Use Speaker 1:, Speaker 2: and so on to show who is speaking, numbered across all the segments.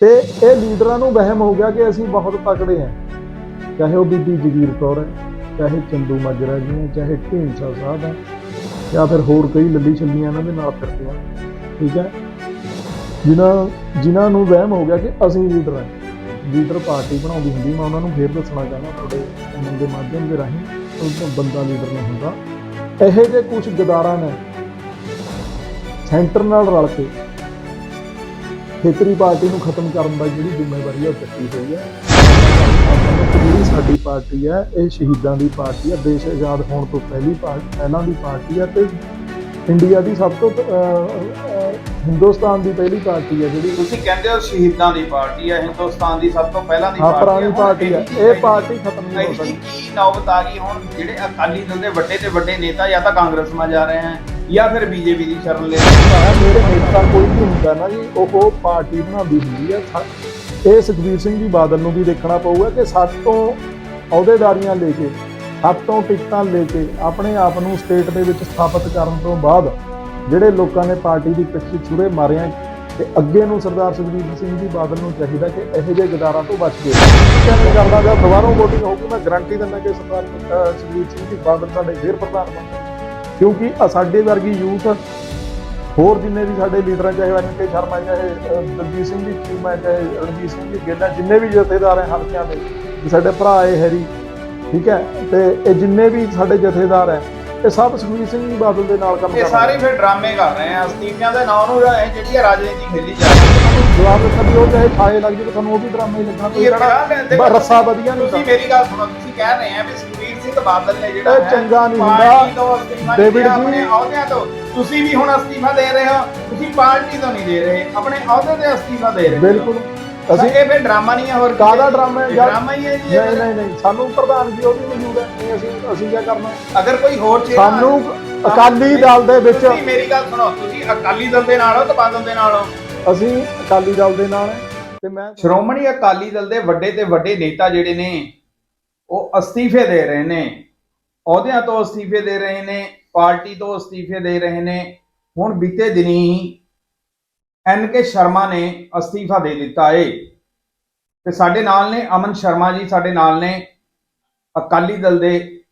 Speaker 1: ਤੇ ਇਹ ਲੀਡਰਾਂ ਨੂੰ ਵਹਿਮ ਹੋ ਗਿਆ ਕਿ ਅਸੀਂ ਬਹੁਤ ਤਕੜੇ ਹਾਂ। ਚਾਹੇ ਉਹ ਬੀਬੀ ਜਗੀਰ ਕੌਰ ਹੈ, ਚਾਹੇ ਚੰਦੂ ਮਾਜਰਾ ਜੀ ਹੈ, ਚਾਹੇ ਢੀਂਡਸਾ ਸਾਹਿਬ ਹੈ, ਜਾਂ ਫਿਰ ਹੋਰ ਕਈ ਲੱਲੀ ਛੱਲੀਆਂ ਇਹਨਾਂ ਦੇ ਨਾਲ ਫਿਰਦੇ ਆ ਠੀਕ ਹੈ? ਜਿਨ੍ਹਾਂ ਜਿਨ੍ਹਾਂ ਨੂੰ ਵਹਿਮ ਹੋ ਗਿਆ ਕਿ ਅਸੀਂ ਲੀਡਰ ਹਾਂ। ਲੀਡਰ ਪਾਰਟੀ ਬਣਾਉਂਦੀ ਹੁੰਦੀ, ਮੈਂ ਉਹਨਾਂ ਨੂੰ ਫੇਰ ਦੱਸਣਾ ਚਾਹੁੰਦਾ, ਤੁਹਾਡੇ ਚੈਨਲ ਦੇ ਮਾਧਿਅਮ ਦੇ ਰਾਹੀਂ ਉਹ ਬੰਦਾ ਲੀਡਰ ਨਹੀਂ ਹੁੰਦਾ। ਇਹੋ ਜਿਹੇ ਕੁਝ ਗਦਾਰਾਂ ਨੇ, ਸੈਂਟਰ ਨਾਲ ਰਲ ਕੇ ਖੇਤਰੀ ਪਾਰਟੀ ਨੂੰ ਖਤਮ ਕਰਨ ਦਾ ਜਿਹੜੀ ਜ਼ਿੰਮੇਵਾਰੀ ਹੈ ਉਹ ਚੱਕੀ ਹੋਈ ਹੈ ਜਿਹੜੀ ਸਾਡੀ ਪਾਰਟੀ ਹੈ ਇਹ ਸ਼ਹੀਦਾਂ ਦੀ ਪਾਰਟੀ ਹੈ ਦੇਸ਼ ਆਜ਼ਾਦ ਹੋਣ ਤੋਂ ਪਹਿਲੀ ਪਾਰਟੀ ਪਹਿਲਾਂ ਦੀ ਪਾਰਟੀ ਹੈ ਤੇ ਇੰਡੀਆ ਦੀ ਸਭ ਤੋਂ ਹਿੰਦੁਸਤਾਨ ਦੀ ਪਹਿਲੀ ਪਾਰਟੀ ਹੈ ਜਿਹੜੀ।
Speaker 2: ਤੁਸੀਂ ਕਹਿੰਦੇ ਹੋ ਸ਼ਹੀਦਾਂ ਦੀ ਪਾਰਟੀ ਹੈ ਹਿੰਦੁਸਤਾਨ ਦੀ ਸਭ ਤੋਂ ਪਹਿਲਾਂ ਦੀ
Speaker 1: ਹਾਂ
Speaker 2: ਪਾਰਟੀ
Speaker 1: ਪੁਰਾਣੀ
Speaker 2: ਹੁਣ
Speaker 1: ਪਾਰਟੀ ਹੈ ਇਹ ਪਾਰਟੀ ਖਤਮ ਨਹੀਂ ਹੋ ਸਕਦੀ।
Speaker 2: ਕੀ ਨੌਬਤ ਆ ਗਈ? ਹੁਣ ਜਿਹੜੇ ਅਕਾਲੀ ਦਲ ਦੇ ਵੱਡੇ ਤੇ ਵੱਡੇ ਨੇਤਾ ਜਾਂ ਤਾਂ ਕਾਂਗਰਸ ਮਾ ਜਾ ਰਹੇ ਹਨ ਜਾਂ ਫਿਰ ਬੀਜੇਪੀ ਦੀ ਸ਼ਰਨ ਲੈ
Speaker 1: ਹੈ ਮੇਰੇ ਨੇਤਾ ਕੋਈ ਵੀ ਹੁੰਦਾ ਨਾ ਜੀ ਉਹ ਪਾਰਟੀ ਬਣਾਉਂਦੀ ਹੁੰਦੀ ਹੈ ਸਾ- ਇਹ ਸੁਖਬੀਰ ਸਿੰਘ ਜੀ ਬਾਦਲ ਨੂੰ ਵੀ ਦੇਖਣਾ ਪਊਗਾ ਕਿ ਸੱਤ ਤੋਂ ਅਹੁਦੇਦਾਰੀਆਂ ਲੈ ਕੇ ਸੱਤ ਤੋਂ ਟਿਕਟਾਂ ਲੈ ਕੇ ਆਪਣੇ ਆਪ ਨੂੰ ਸਟੇਟ ਦੇ ਵਿੱਚ ਸਥਾਪਿਤ ਕਰਨ ਤੋਂ ਬਾਅਦ ਜਿਹੜੇ ਲੋਕਾਂ ਨੇ ਪਾਰਟੀ ਦੀ ਪਿੱਛੇ ਛੁਰੇ ਮਾਰੇ ਆ ਤੇ ਅੱਗੇ ਨੂੰ ਸਰਦਾਰ ਸੁਖਬੀਰ ਸਿੰਘ ਜੀ ਬਾਦਲ ਨੂੰ ਚਾਹੀਦਾ ਕਿ ਇਹੋ ਜਿਹੇ ਗਦਾਰਾਂ ਤੋਂ ਬਚ ਕੇ ਕਹਿੰਦੇ ਕਰਦਾ ਜਦ ਦੁਬਾਰਾ VOTING ਹੋਊਗੀ ਮੈਂ ਗਾਰੰਟੀ ਦਿੰਦਾ ਕਿ ਸਰਦਾਰ ਅਹ, ਸੁਖਬੀਰ ਸਿੰਘ ਜੀ ਬਾਦਲ ਸਾਡੇ ਫੇਰ ਪ੍ਰਧਾਨ ਬਣਨਗੇ ਕਿਉਂਕਿ ਸਾਡੇ ਵਰਗੀ ਯੂਥ ਹੋਰ ਜਿੰਨੇ ਵੀ ਸਾਡੇ ਲੀਡਰਾਂ ਚਾਹੇ ਐਨ ਕੇ ਸ਼ਰਮਾ ਚਾਹੇ ਦਲਜੀਤ ਸਿੰਘ ਜੀ ਚੀਮਾ ਚਾਹੇ ਰਣਜੀਤ ਸਿੰਘ ਜੀ ਗੇਲਾ ਜਿੰਨੇ ਵੀ ਜਥੇਦਾਰ ਹੈ ਹਲਕਿਆਂ ਦੇ ਸਾਡੇ ਭਰਾ ਇਹ ਹੈਰੀ ਠੀਕ ਹੈ? ਤੇ ਇਹ ਜਿੰਨੇ ਵੀ ਸਾਡੇ ਜਥੇਦਾਰ ਹੈ ਇਹ ਸਭ ਸੁਖਬੀਰ ਸਿੰਘ ਜੀ ਬਾਦਲ ਦੇ ਨਾਲ ਕੰਮ
Speaker 2: ਇਹ
Speaker 1: ਕਰ
Speaker 2: ਸਾਰੇ ਫਿਰ ਡਰਾਮੇ ਕਰ ਰਹੇ ਆ। ਅਸਤੀਫਿਆਂ ਦੇ ਨਾਂ ਨੂੰ ਇਹ ਜਿਹੜੀ ਰਾਜਨੀਤੀ ਖੇਲੀ ਜਾ ਰਹੀ ਹੈ।
Speaker 1: ਜਵਾਬ ਦਿੱਤਾ ਉਹ ਚਾਹੇ ਖਾਏ ਲੱਗ ਜਾਵੇ ਤੁਹਾਨੂੰ ਉਹ ਵੀ ਡਰਾਮਾ ਹੀ ਲੱਗਣਾ ਕੋਈ
Speaker 2: ਇਹ
Speaker 1: ਰੱਸਾ ਵਧੀਆ ਨਹੀਂ
Speaker 2: ਤੁਸੀਂ ਮੇਰੀ ਗੱਲ ਸੁਣੋ ਤੁਸੀਂ ਕਹਿ ਰਹੇ ਆ ਵੀ ਸਿੰਘ ਬਾਦਲ ਨੇ ਜਿਹੜਾ
Speaker 1: ਇਹ ਚੰਗਾ ਨਹੀਂ
Speaker 2: ਪਾਰਟੀ
Speaker 1: ਹੁੰਦਾ।
Speaker 2: ਤੋਂ ਅਸਤੀਫਾ
Speaker 1: ਡੇਵਿਡ
Speaker 2: ਡੇਵਿਡ
Speaker 1: ਜੀ-
Speaker 2: ਆਪਣੇ ਅਹੁਦਿਆਂ ਤੋਂ ਤੁਸੀਂ ਵੀ ਹੁਣ ਅਸਤੀਫਾ ਦੇ ਰਹੇ ਹੋ ਤੁਸੀਂ ਪਾਰਟੀ ਤੋਂ ਨਹੀਂ ਦੇ ਰਹੇ ਆਪਣੇ ਅਹੁਦੇ ਤੇ ਅਸਤੀਫਾ ਦੇ ਰਹੇ ਹੋ।
Speaker 1: ਬਿਲਕੁਲ
Speaker 2: ਅਸੀਂ ਇਹ ਫਿਰ ਡਰਾਮਾ ਨਹੀਂ ਹੈ ਹੋਰ ਕੀ
Speaker 1: ਕਾਹਦਾ? ਡਰਾਮਾ ਹੈ
Speaker 2: ਇਹ
Speaker 1: ਯਾਰ?
Speaker 2: ਡਰਾਮਾ ਹੀ ਹੈ ਜੀ ਇਹ
Speaker 1: ਨਹੀਂ। ਨਹੀਂ ਨਹੀਂ ਸਾਨੂੰ ਪ੍ਰਧਾਨਗੀ ਉਹ ਵੀ ਮੌਜੂਦ ਹੈ ਨਹੀਂ ਅਸੀਂ ਅਸੀਂ ਕੀ ਕਰਨਾ
Speaker 2: ਅਗਰ ਕੋਈ ਹੋਰ ਚਿਹਰਾ
Speaker 1: ਸਾਨੂੰ ਅਕਾਲੀ ਦਲ ਦੇ ਵਿੱਚ
Speaker 2: ਤੁਸੀਂ ਮੇਰੀ ਗੱਲ ਸੁਣੋ ਤੁਸੀਂ ਅਕਾਲੀ ਦਲ ਦੇ ਨਾਲ ਹੋ ਤਾਂ ਬਾਦਲ ਦੇ ਨਾਲ ਹੋ
Speaker 1: ਅਸੀਂ ਅਕਾਲੀ ਦਲ ਦੇ ਨਾਲ ਹੈ ਤੇ ਮੈਂ
Speaker 2: ਸ਼੍ਰੋਮਣੀ ਅਕਾਲੀ ਦਲ ਦੇ ਵੱਡੇ ਤੇ ਵੱਡੇ ਨੇਤਾ ਜਿਹੜੇ ਨੇ ਉਹ ਅਸਤੀਫੇ ਦੇ ਰਹੇ ਨੇ। ਅਹੁਦਿਆਂ ਤੋਂ ਅਸਤੀਫੇ ਦੇ ਰਹੇ ਨੇ, ਪਾਰਟੀ ਤੋਂ ਅਸਤੀਫੇ ਦੇ ਰਹੇ ਨੇ। ਹੁਣ ਬੀਤੇ ਦਿਨੀ ਐਨ ਕੇ ਸ਼ਰਮਾ ਨੇ ਅਸਤੀਫਾ ਦੇ ਦਿੱਤਾ ਏ। ਤੇ ਸਾਡੇ ਨਾਲ ਨੇ ਅਮਨ ਸ਼ਰਮਾ ਜੀ, ਸਾਡੇ ਨਾਲ ਨੇ ਅਕਾਲੀ ਦਲ ਦੇ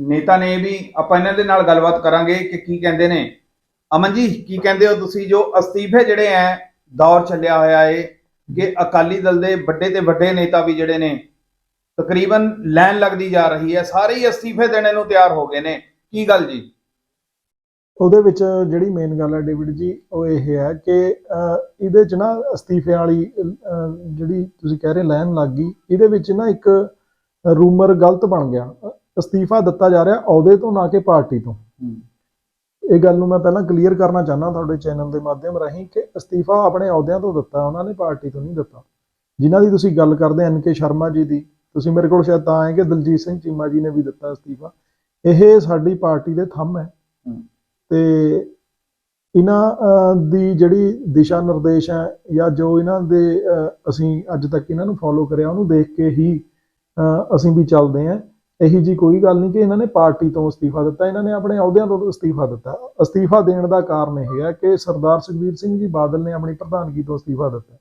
Speaker 2: ਨੇਤਾ ਨੇ ਵੀ। ਆਪਾਂ ਇਹਨਾਂ ਦੇ ਨਾਲ ਗੱਲਬਾਤ ਕਰਾਂਗੇ ਕਿ ਕੀ ਕਹਿੰਦੇ ਨੇ। ਅਮਨ ਜੀ, ਕੀ ਕਹਿੰਦੇ ਹੋ ਤੁਸੀਂ? ਜੋ ਅਸਤੀਫੇ ਜਿਹੜੇ ਐ, ਦੌਰ ਚੱਲਿਆ ਹੋਇਆ ਏ ਕਿ ਅਕਾਲੀ ਦਲ ਦੇ ਵੱਡੇ ਤੇ ਵੱਡੇ ਨੇਤਾ ਵੀ ਜਿਹੜੇ ਨੇ ਤਕਰੀਬਨ ਲਾਈਨ ਲੱਗਦੀ ਜਾ ਰਹੀ ਹੈ। ਸਾਰੇ ਹੀ ਅਸਤੀਫੇ ਦੇਣੇ ਨੂੰ ਤਿਆਰ ਹੋ ਗਏ ਨੇ। ਕੀ ਗੱਲ ਜੀ?
Speaker 1: ਉਹਦੇ ਵਿੱਚ ਜਿਹੜੀ ਮੇਨ ਗੱਲ ਹੈ ਡੇਵਿਡ ਜੀ ਉਹ ਇਹ ਹੈ ਕਿ ਇਹਦੇ ਚ ਨਾ ਅਸਤੀਫਿਆਂ ਵਾਲੀ ਜਿਹੜੀ ਤੁਸੀਂ ਕਹਿ ਰਹੇ ਲਾਈਨ ਲੱਗ ਗਈ ਇਹਦੇ ਵਿੱਚ ਨਾ ਇੱਕ ਰੂਮਰ ਗਲਤ ਬਣ ਗਿਆ। ਅਸਤੀਫਾ ਦਿੱਤਾ ਜਾ ਰਿਹਾ ਅਹੁਦੇ ਤੋਂ ਨਾ ਕਿ ਪਾਰਟੀ ਤੋਂ। ਇਹ ਗੱਲ ਨੂੰ ਮੈਂ ਪਹਿਲਾਂ ਕਲੀਅਰ ਕਰਨਾ ਚਾਹੁੰਦਾ ਤੁਹਾਡੇ ਚੈਨਲ ਦੇ ਮਾਧਿਅਮ ਰਾਹੀਂ ਕਿ ਅਸਤੀਫਾ ਆਪਣੇ ਅਹੁਦਿਆਂ ਤੋਂ ਦਿੱਤਾ ਉਹਨਾਂ ਨੇ ਪਾਰਟੀ ਤੋਂ ਨਹੀਂ ਦਿੱਤਾ। ਜਿਨ੍ਹਾਂ ਦੀ ਤੁਸੀਂ ਗੱਲ ਕਰਦੇ ਐਨ ਕੇ ਸ਼ਰਮਾ ਜੀ ਦੀ ਤੁਸੀਂ ਮੇਰੇ ਕੋਲ ਸ਼ਾਇਦ ਤਾਂ ਆਏ ਕਿ ਦਲਜੀਤ ਸਿੰਘ ਚੀਮਾ ਜੀ ਨੇ ਵੀ ਦਿੱਤਾ ਅਸਤੀਫਾ। ਇਹ ਸਾਡੀ ਪਾਰਟੀ ਦੇ ਥੰਮ ਹੈ। ਤੇ ਇਹਨਾਂ ਦੀ ਜਿਹੜੀ ਦਿਸ਼ਾ ਨਿਰਦੇਸ਼ ਹੈ ਜਾਂ ਜੋ ਇਹਨਾਂ ਦੇ ਅਸੀਂ ਅੱਜ ਤੱਕ ਇਹਨਾਂ ਨੂੰ ਫੋਲੋ ਕਰਿਆ ਉਹਨੂੰ ਦੇਖ ਕੇ ਹੀ ਅਸੀਂ ਵੀ ਚੱਲਦੇ ਹਾਂ। ਇਹੀ ਜੀ ਕੋਈ ਗੱਲ ਨਹੀਂ ਕਿ ਇਹਨਾਂ ਨੇ ਪਾਰਟੀ ਤੋਂ ਅਸਤੀਫਾ ਦਿੱਤਾ। ਇਹਨਾਂ ਨੇ ਆਪਣੇ ਅਹੁਦਿਆਂ ਤੋਂ ਅਸਤੀਫਾ ਦਿੱਤਾ। ਅਸਤੀਫਾ ਦੇਣ ਦਾ ਕਾਰਨ ਇਹ ਹੈ ਕਿ ਸਰਦਾਰ ਸੁਖਬੀਰ ਸਿੰਘ ਜੀ ਬਾਦਲ ਨੇ ਆਪਣੀ ਪ੍ਰਧਾਨਗੀ ਤੋਂ ਅਸਤੀਫਾ ਦਿੱਤਾ।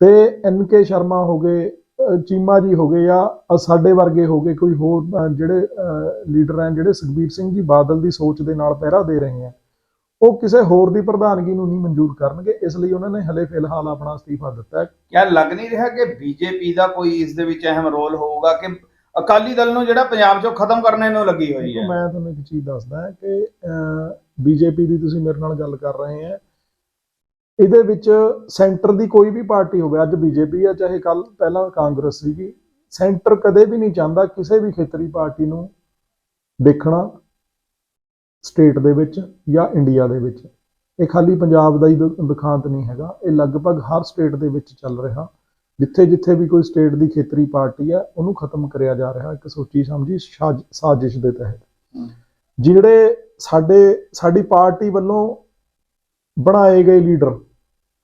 Speaker 1: ਤੇ ਐਨ ਕੇ ਸ਼ਰਮਾ ਹੋ ਗਏ ਚੀਮਾ ਜੀ ਹੋ ਗਏ ਅ- ਸਾਡੇ ਵਰਗੇ ਹੋ ਗਏ ਕੋਈ ਹੋਰ ਜਿਹੜੇ ਲੀਡਰ ਹਨ ਜਿਹੜੇ ਸੁਖਬੀਰ ਸਿੰਘ ਜੀ ਬਾਦਲ ਦੀ ਸੋਚ ਦੇ ਨਾਲ ਪਹਿਰਾ ਦੇ ਰਹੇ ਆ ਉਹ ਕਿਸੇ ਹੋਰ ਦੀ ਪ੍ਰਧਾਨਗੀ ਨੂੰ ਨਹੀਂ ਮਨਜ਼ੂਰ ਕਰਨਗੇ ਇਸ ਲਈ ਉਹਨਾਂ ਨੇ ਹਲੇ ਫਿਲਹਾਲ ਆਪਣਾ ਅਸਤੀਫਾ ਦਿੱਤਾ ਹੈ।
Speaker 2: ਕਿਆ ਲੱਗ ਨਹੀਂ ਰਿਹਾ ਕਿ ਬੀਜੇਪੀ ਦਾ ਕੋਈ ਇਸ ਦੇ ਵਿੱਚ ਅਹਿਮ ਰੋਲ ਹੋਊਗਾ ਕਿ ਅਕਾਲੀ ਦਲ ਨੂੰ ਜਿਹੜਾ ਪੰਜਾਬ 'ਚੋਂ ਖਤਮ ਕਰਨੇ ਨੂੰ ਲੱਗੀ ਹੋਈ ਹੈ?
Speaker 1: ਮੈਂ ਤੁਹਾਨੂੰ ਇੱਕ ਚੀਜ਼ ਦੱਸਦਾ ਹਾਂ ਕਿ ਬੀਜੇਪੀ ਦੀ ਤੁਸੀਂ ਮੇਰੇ ਨਾਲ ਗੱਲ ਕਰ ਰਹੇ ਆ ਇਹਦੇ ਵਿੱਚ ਸੈਂਟਰ ਦੀ ਕੋਈ ਵੀ ਪਾਰਟੀ ਹੋਵੇ ਅੱਜ ਬੀਜੇਪੀ ਆ ਚਾਹੇ ਕੱਲ ਪਹਿਲਾਂ ਕਾਂਗਰਸ ਸੀਗੀ ਸੈਂਟਰ ਕਦੇ ਵੀ ਨਹੀਂ ਚਾਹੁੰਦਾ ਕਿਸੇ ਵੀ ਖੇਤਰੀ ਪਾਰਟੀ ਨੂੰ ਦੇਖਣਾ ਸਟੇਟ ਦੇ ਵਿੱਚ ਜਾਂ ਇੰਡੀਆ ਦੇ ਵਿੱਚ। ਇਹ ਖਾਲੀ ਪੰਜਾਬ ਦਾ ਹੀ ਦਿਖਾਂਤ ਨਹੀਂ ਹੈਗਾ। ਇਹ ਲਗਭਗ ਹਰ ਸਟੇਟ ਦੇ ਵਿੱਚ ਚੱਲ ਰਿਹਾ। ਜਿੱਥੇ ਜਿੱਥੇ ਵੀ ਕੋਈ ਸਟੇਟ ਦੀ ਖੇਤਰੀ ਪਾਰਟੀ ਹੈ ਉਹਨੂੰ ਖਤਮ ਕਰਿਆ ਜਾ ਰਿਹਾ ਇੱਕ ਸੋਚੀ ਸਮਝੀ ਸਾਜ਼- ਸਾਜ਼ਿਸ਼ ਦੇ ਤਹਿਤ। ਜਿਹੜੇ ਸਾਡੇ ਸਾਡੀ ਪਾਰਟੀ ਵੱਲੋਂ ਬਣਾਏ ਗਏ ਲੀਡਰ।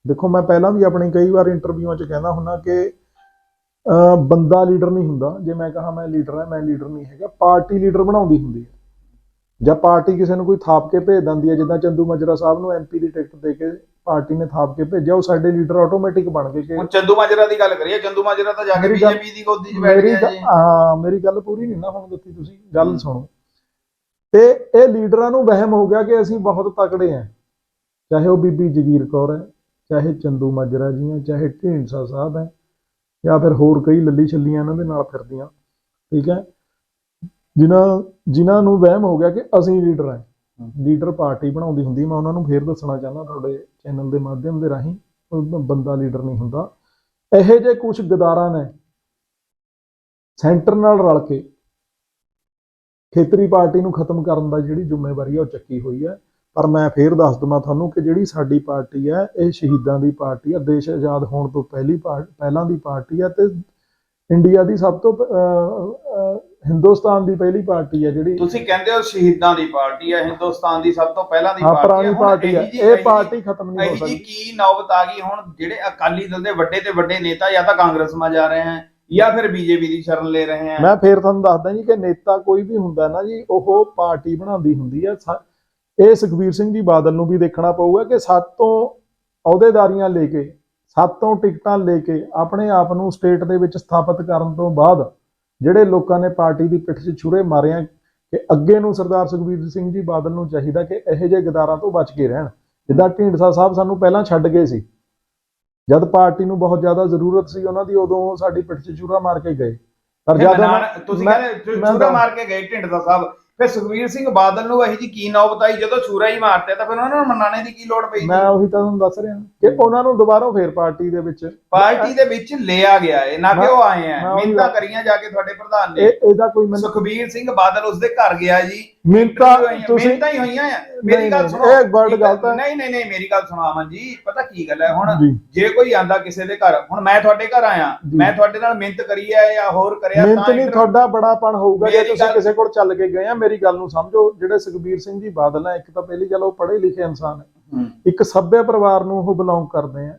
Speaker 1: ਦੇਖੋ ਮੈਂ ਪਹਿਲਾਂ ਵੀ ਆਪਣੀ ਕਈ ਵਾਰ ਇੰਟਰਵਿਊਆਂ 'ਚ ਕਹਿੰਦਾ ਹੁੰਨਾ ਕਿ ਬੰਦਾ ਲੀਡਰ ਨਹੀਂ ਹੁੰਦਾ। ਜੇ ਮੈਂ ਕਹਾ ਮੈਂ ਲੀਡਰ ਹਾਂ ਮੈਂ ਲੀਡਰ ਨਹੀਂ ਹੈਗਾ। ਪਾਰਟੀ ਲੀਡਰ ਬਣਾਉਂਦੀ ਹੁੰਦੀ ਹੈ। ਜਾਂ ਪਾਰਟੀ ਕਿਸੇ ਨੂੰ ਕੋਈ ਥਾਪ ਕੇ ਭੇਜ ਦਿੰਦੀ ਹੈ ਜਿੱਦਾਂ ਚੰਦੂ ਮਜਰਾ ਸਾਹਿਬ ਨੂੰ ਐਮਪੀ ਦੀ ਟਿਕਟ ਦੇ ਕੇ ਪਾਰਟੀ ਨੇ ਥਾਪ ਕੇ ਭੇਜਿਆ ਉਹ ਸਾਡੇ ਲੀਡਰ ਆਟੋਮੈਟਿਕ ਬਣ ਗਏ ਕਿ
Speaker 2: ਹੁਣ ਚੰਦੂ ਮਾਜਰਾ ਦੀ ਗੱਲ ਕਰੀਏ ਚੰਦੂ ਮਾਜਰਾ ਤਾਂ ਜਾ ਕੇ ਬੀਜੇਪੀ ਦੀ ਗੋਦੀ 'ਚ ਬੈਠ ਗਿਆ ਜੀ।
Speaker 1: ਹਾਂ ਮੇਰੀ ਗੱਲ ਪੂਰੀ ਨਹੀਂ ਨਾ ਹੁਣ ਦਿੱਤੀ ਤੁਸੀਂ। ਗੱਲ ਸੁਣੋ। ਤੇ ਇਹ ਲੀਡਰਾਂ ਨੂੰ ਵਹਿਮ ਹੋ ਗਿਆ ਕਿ ਅਸੀਂ ਬਹੁਤ ਤਕੜੇ ਹਾਂ। ਚਾਹੇ ਉਹ ਬੀਬੀ ਜਗੀਰ ਕੌਰ ਹੈ ਚਾਹੇ ਚੰਦੂ ਮਾਜਰਾ ਜੀ ਹੈ ਚਾਹੇ ਢੀਂਡਸਾ ਸਾਹਿਬ ਹੈ ਜਾਂ ਫਿਰ ਹੋਰ ਕਈ ਲੱਲੀ ਛੱਲੀਆਂ ਇਹਨਾਂ ਦੇ ਨਾਲ ਫਿਰਦੀਆਂ ਠੀਕ ਹੈ? ਜਿਨ੍ਹਾਂ ਜਿਨ੍ਹਾਂ ਨੂੰ ਵਹਿਮ ਹੋ ਗਿਆ ਕਿ ਅਸੀਂ ਲੀਡਰ ਹਾਂ। ਲੀਡਰ ਪਾਰਟੀ ਬਣਾਉਂਦੀ ਹੁੰਦੀ ਮੈਂ ਉਹਨਾਂ ਨੂੰ ਫੇਰ ਦੱਸਣਾ ਚਾਹੁੰਦਾ ਤੁਹਾਡੇ ਚੈਨਲ ਦੇ ਮਾਧਿਅਮ ਦੇ ਰਾਹੀਂ ਉਹ ਬੰਦਾ ਲੀਡਰ ਨਹੀਂ ਹੁੰਦਾ। ਇਹੋ ਜਿਹੇ ਕੁਝ ਗਦਾਰਾਂ ਨੇ ਸੈਂਟਰ ਨਾਲ ਰਲ ਕੇ ਖੇਤਰੀ ਪਾਰਟੀ ਨੂੰ ਖਤਮ ਕਰਨ ਦਾ ਜਿਹੜੀ ਜ਼ਿੰਮੇਵਾਰੀ ਹੈ ਉਹ ਚੱਕੀ ਹੋਈ ਹੈ। ਪਰ ਮੈਂ ਫੇਰ ਦੱਸ ਦਵਾਂ ਤੁਹਾਨੂੰ ਕਿ ਜਿਹੜੀ ਸਾਡੀ ਪਾਰਟੀ ਹੈ ਇਹ ਸ਼ਹੀਦਾਂ ਦੀ ਪਾਰਟੀ ਹੈ ਦੇਸ਼ ਆਜ਼ਾਦ ਹੋਣ ਤੋਂ ਪਹਿਲੀ ਪਹਿਲਾਂ ਦੀ ਪਾਰਟੀ ਹੈ ਤੇ ਇੰਡੀਆ ਦੀ ਸਭ ਤੋਂ ਹਿੰਦੁਸਤਾਨ ਦੀ ਪਹਿਲੀ ਪਾਰਟੀ ਹੈ ਜਿਹੜੀ
Speaker 2: ਤੁਸੀਂ ਕਹਿੰਦੇ ਹੋ ਸ਼ਹੀਦਾਂ ਦੀ ਪਾਰਟੀ ਹੈ ਹਿੰਦੁਸਤਾਨ ਦੀ ਸਭ ਤੋਂ ਪਹਿਲਾਂ ਦੀ
Speaker 1: ਹਾਂ
Speaker 2: ਪਾਰਟੀ
Speaker 1: ਪੁਰਾਣੀ
Speaker 2: ਹੁਣ
Speaker 1: ਪਾਰਟੀ ਹੈ।
Speaker 2: ਇਹੀ
Speaker 1: ਪਾਰਟੀ ਖਤਮ ਨਹੀਂ ਹੋ ਸਕਦੀ।
Speaker 2: ਕੀ ਨੌਬਤ ਆ ਗਈ? ਹੁਣ ਜਿਹੜੇ ਅਕਾਲੀ ਦਲ ਦੇ ਵੱਡੇ ਤੇ ਵੱਡੇ ਨੇਤਾ ਜਾਂ ਤਾਂ ਕਾਂਗਰਸ ਮਾ ਜਾ ਰਹੇ ਹਨ ਜਾਂ ਫਿਰ ਬੀਜੇਪੀ ਦੀ ਸ਼ਰਨ ਲੈ ਰਹੇ ਹਨ
Speaker 1: ਮੈਂ ਫੇਰ ਤੁਹਾਨੂੰ ਦੱਸਦਾ ਜੀ ਕਿ ਨੇਤਾ ਕੋਈ ਵੀ ਹੁੰਦਾ ਨਾ ਜੀ ਉਹ ਪਾਰਟੀ ਬਣਾਉਂਦੀ ਹੁੰਦੀ ਹੈ। ਇਹ ਸੁਖਬੀਰ ਸਿੰਘ ਜੀ ਬਾਦਲ ਨੂੰ ਵੀ ਦੇਖਣਾ ਪਊਗਾ ਕਿ ਸੱਤ ਤੋਂ ਅਹੁਦੇਦਾਰੀਆਂ ਲੈ ਕੇ ਸੱਤ ਟਿਕਟਾਂ ਲੈ ਕੇ ਆਪਣੇ ਆਪ ਨੂੰ ਸਟੇਟ ਦੇ ਵਿੱਚ ਸਥਾਪਿਤ ਕਰਨ ਤੋਂ ਬਾਅਦ ਜਿਹੜੇ ਲੋਕਾਂ ਨੇ ਪਾਰਟੀ ਦੀ ਪਿੱਠ 'ਚ ਛੁਰੇ ਮਾਰੇ ਆ ਕਿ ਅੱਗੇ ਨੂੰ ਸਰਦਾਰ ਸੁਖਬੀਰ ਸਿੰਘ ਜੀ ਬਾਦਲ ਨੂੰ ਚਾਹੀਦਾ ਕਿ ਇਹੋ ਜਿਹੇ ਗਦਾਰਾਂ ਤੋਂ ਬਚ ਕੇ ਰਹਿਣ। ਜਿੱਦਾਂ ਢੀਂਡਸਾ ਸਾਹਿਬ ਸਾਨੂੰ ਪਹਿਲਾਂ ਛੱਡ ਗਏ ਸੀ। ਜਦ ਪਾਰਟੀ ਨੂੰ ਬਹੁਤ ਜ਼ਿਆਦਾ ਜ਼ਰੂਰਤ ਸੀ ਉਹਨਾਂ ਦੀ ਉਦੋਂ ਸਾਡੀ ਪਿੱਠ 'ਚ ਛੁਰਾ ਮਾਰ ਕੇ ਗਏ। ਪਰ ਜਦ
Speaker 2: ਤੁਸੀਂ ਕਹਿੰਦੇ ਛੁਰਾ ਮਾਰ ਕੇ ਗਏ ਢਿੰਡਸਾ ਸਾਹਿਬ। ਫਿਰ ਸੁਖਵੀਰ ਸਿੰਘ ਬਾਦਲ ਨੂੰ ਇਹੀ ਜੀ ਕੀ ਨੌਬਤ ਆਈ? ਜਦੋਂ ਛੁਰਾ ਹੀ ਮਾਰਤੇ ਤਾਂ ਫਿਰ ਉਹਨਾਂ ਨੂੰ ਮਨਾਣੇ ਦੀ ਕੀ ਲੋੜ ਪਈ?
Speaker 1: ਮੈਂ ਉਹੀ ਤਾਂ ਤੁਹਾਨੂੰ ਦੱਸ ਰਿਹਾ। ਕਿ ਉਹਨਾਂ ਨੂੰ ਦੁਬਾਰਾ ਫੇਰ ਪਾਰਟੀ ਦੇ ਵਿੱਚ
Speaker 2: ਪਾਰਟੀ ਦੇ ਵਿੱਚ ਲਿਆ ਗਿਆ ਹੈ ਨਾ ਕਿ ਉਹ ਆਏ ਆ। ਮਿੰਤਾ ਕਰੀਆਂ ਜਾ ਕੇ ਤੁਹਾਡੇ ਪ੍ਰਧਾਨ ਨੇ।
Speaker 1: ਇਹ ਇਹਦਾ ਕੋਈ ਮੈਨੂੰ
Speaker 2: ਸੁਖਬੀਰ ਸਿੰਘ ਬਾਦਲ ਉਸਦੇ ਘਰ ਗਿਆ ਜੀ।
Speaker 1: ਮਿੰਤਾ
Speaker 2: ਤੁਸੀਂ ਮਿੰਤਾ ਹੀ ਹੋਈਆਂ ਆ। ਮੇਰੀ ਗੱਲ ਸੁਣੋ।
Speaker 1: ਇਹ
Speaker 2: ਇੱਕ-
Speaker 1: ਗਲਤ ਹੈ।
Speaker 2: ਨਹੀਂ ਨਹੀਂ ਨਹੀਂ ਮੇਰੀ ਗੱਲ ਸੁਣੋ ਅਮਨ ਜੀ। ਪਤਾ ਕੀ ਗੱਲ ਹੈ? ਹੁਣ
Speaker 1: ਜੀ।
Speaker 2: ਕੋਈ ਆਂਦਾ ਕਿਸੇ ਦੇ ਘਰ ਹੁਣ ਮੈਂ ਤੁਹਾਡੇ ਘਰ ਆਇਆ। ਮੈਂ ਤੁਹਾਡੇ ਨਾਲ ਮਿਹਨਤ ਕਰੀ ਹੈ ਜਾਂ ਹੋਰ ਕਰਿਆ
Speaker 1: ਮਿਹਨਤ ਨਹੀਂ ਤੁਹਾਡਾ ਬੜਾਪਣ ਹੋਊਗਾ ਜੇ ਤੁਸੀਂ ਕਿਸੇ ਕੋਲ ਚੱਲ ਕੇ ਗਏ ਆ। ਮੇਰੀ ਗੱਲ ਨੂੰ ਸਮਝੋ। ਜਿਹੜੇ ਸੁਖਬੀਰ ਸਿੰਘ ਜੀ ਬਾਦਲ ਆ ਇੱਕ ਤਾਂ ਪਹਿਲੀ ਗੱਲ ਉਹ ਪੜ੍ਹੇ ਲਿਖੇ ਇਨਸਾਨ ਹੈ।
Speaker 2: ਹੂੰ।
Speaker 1: ਇੱਕ ਸੱਭਿਆ ਪਰਿਵਾਰ ਨੂੰ ਉਹ ਬਿਲੋਂਗ ਕਰਦੇ ਆ।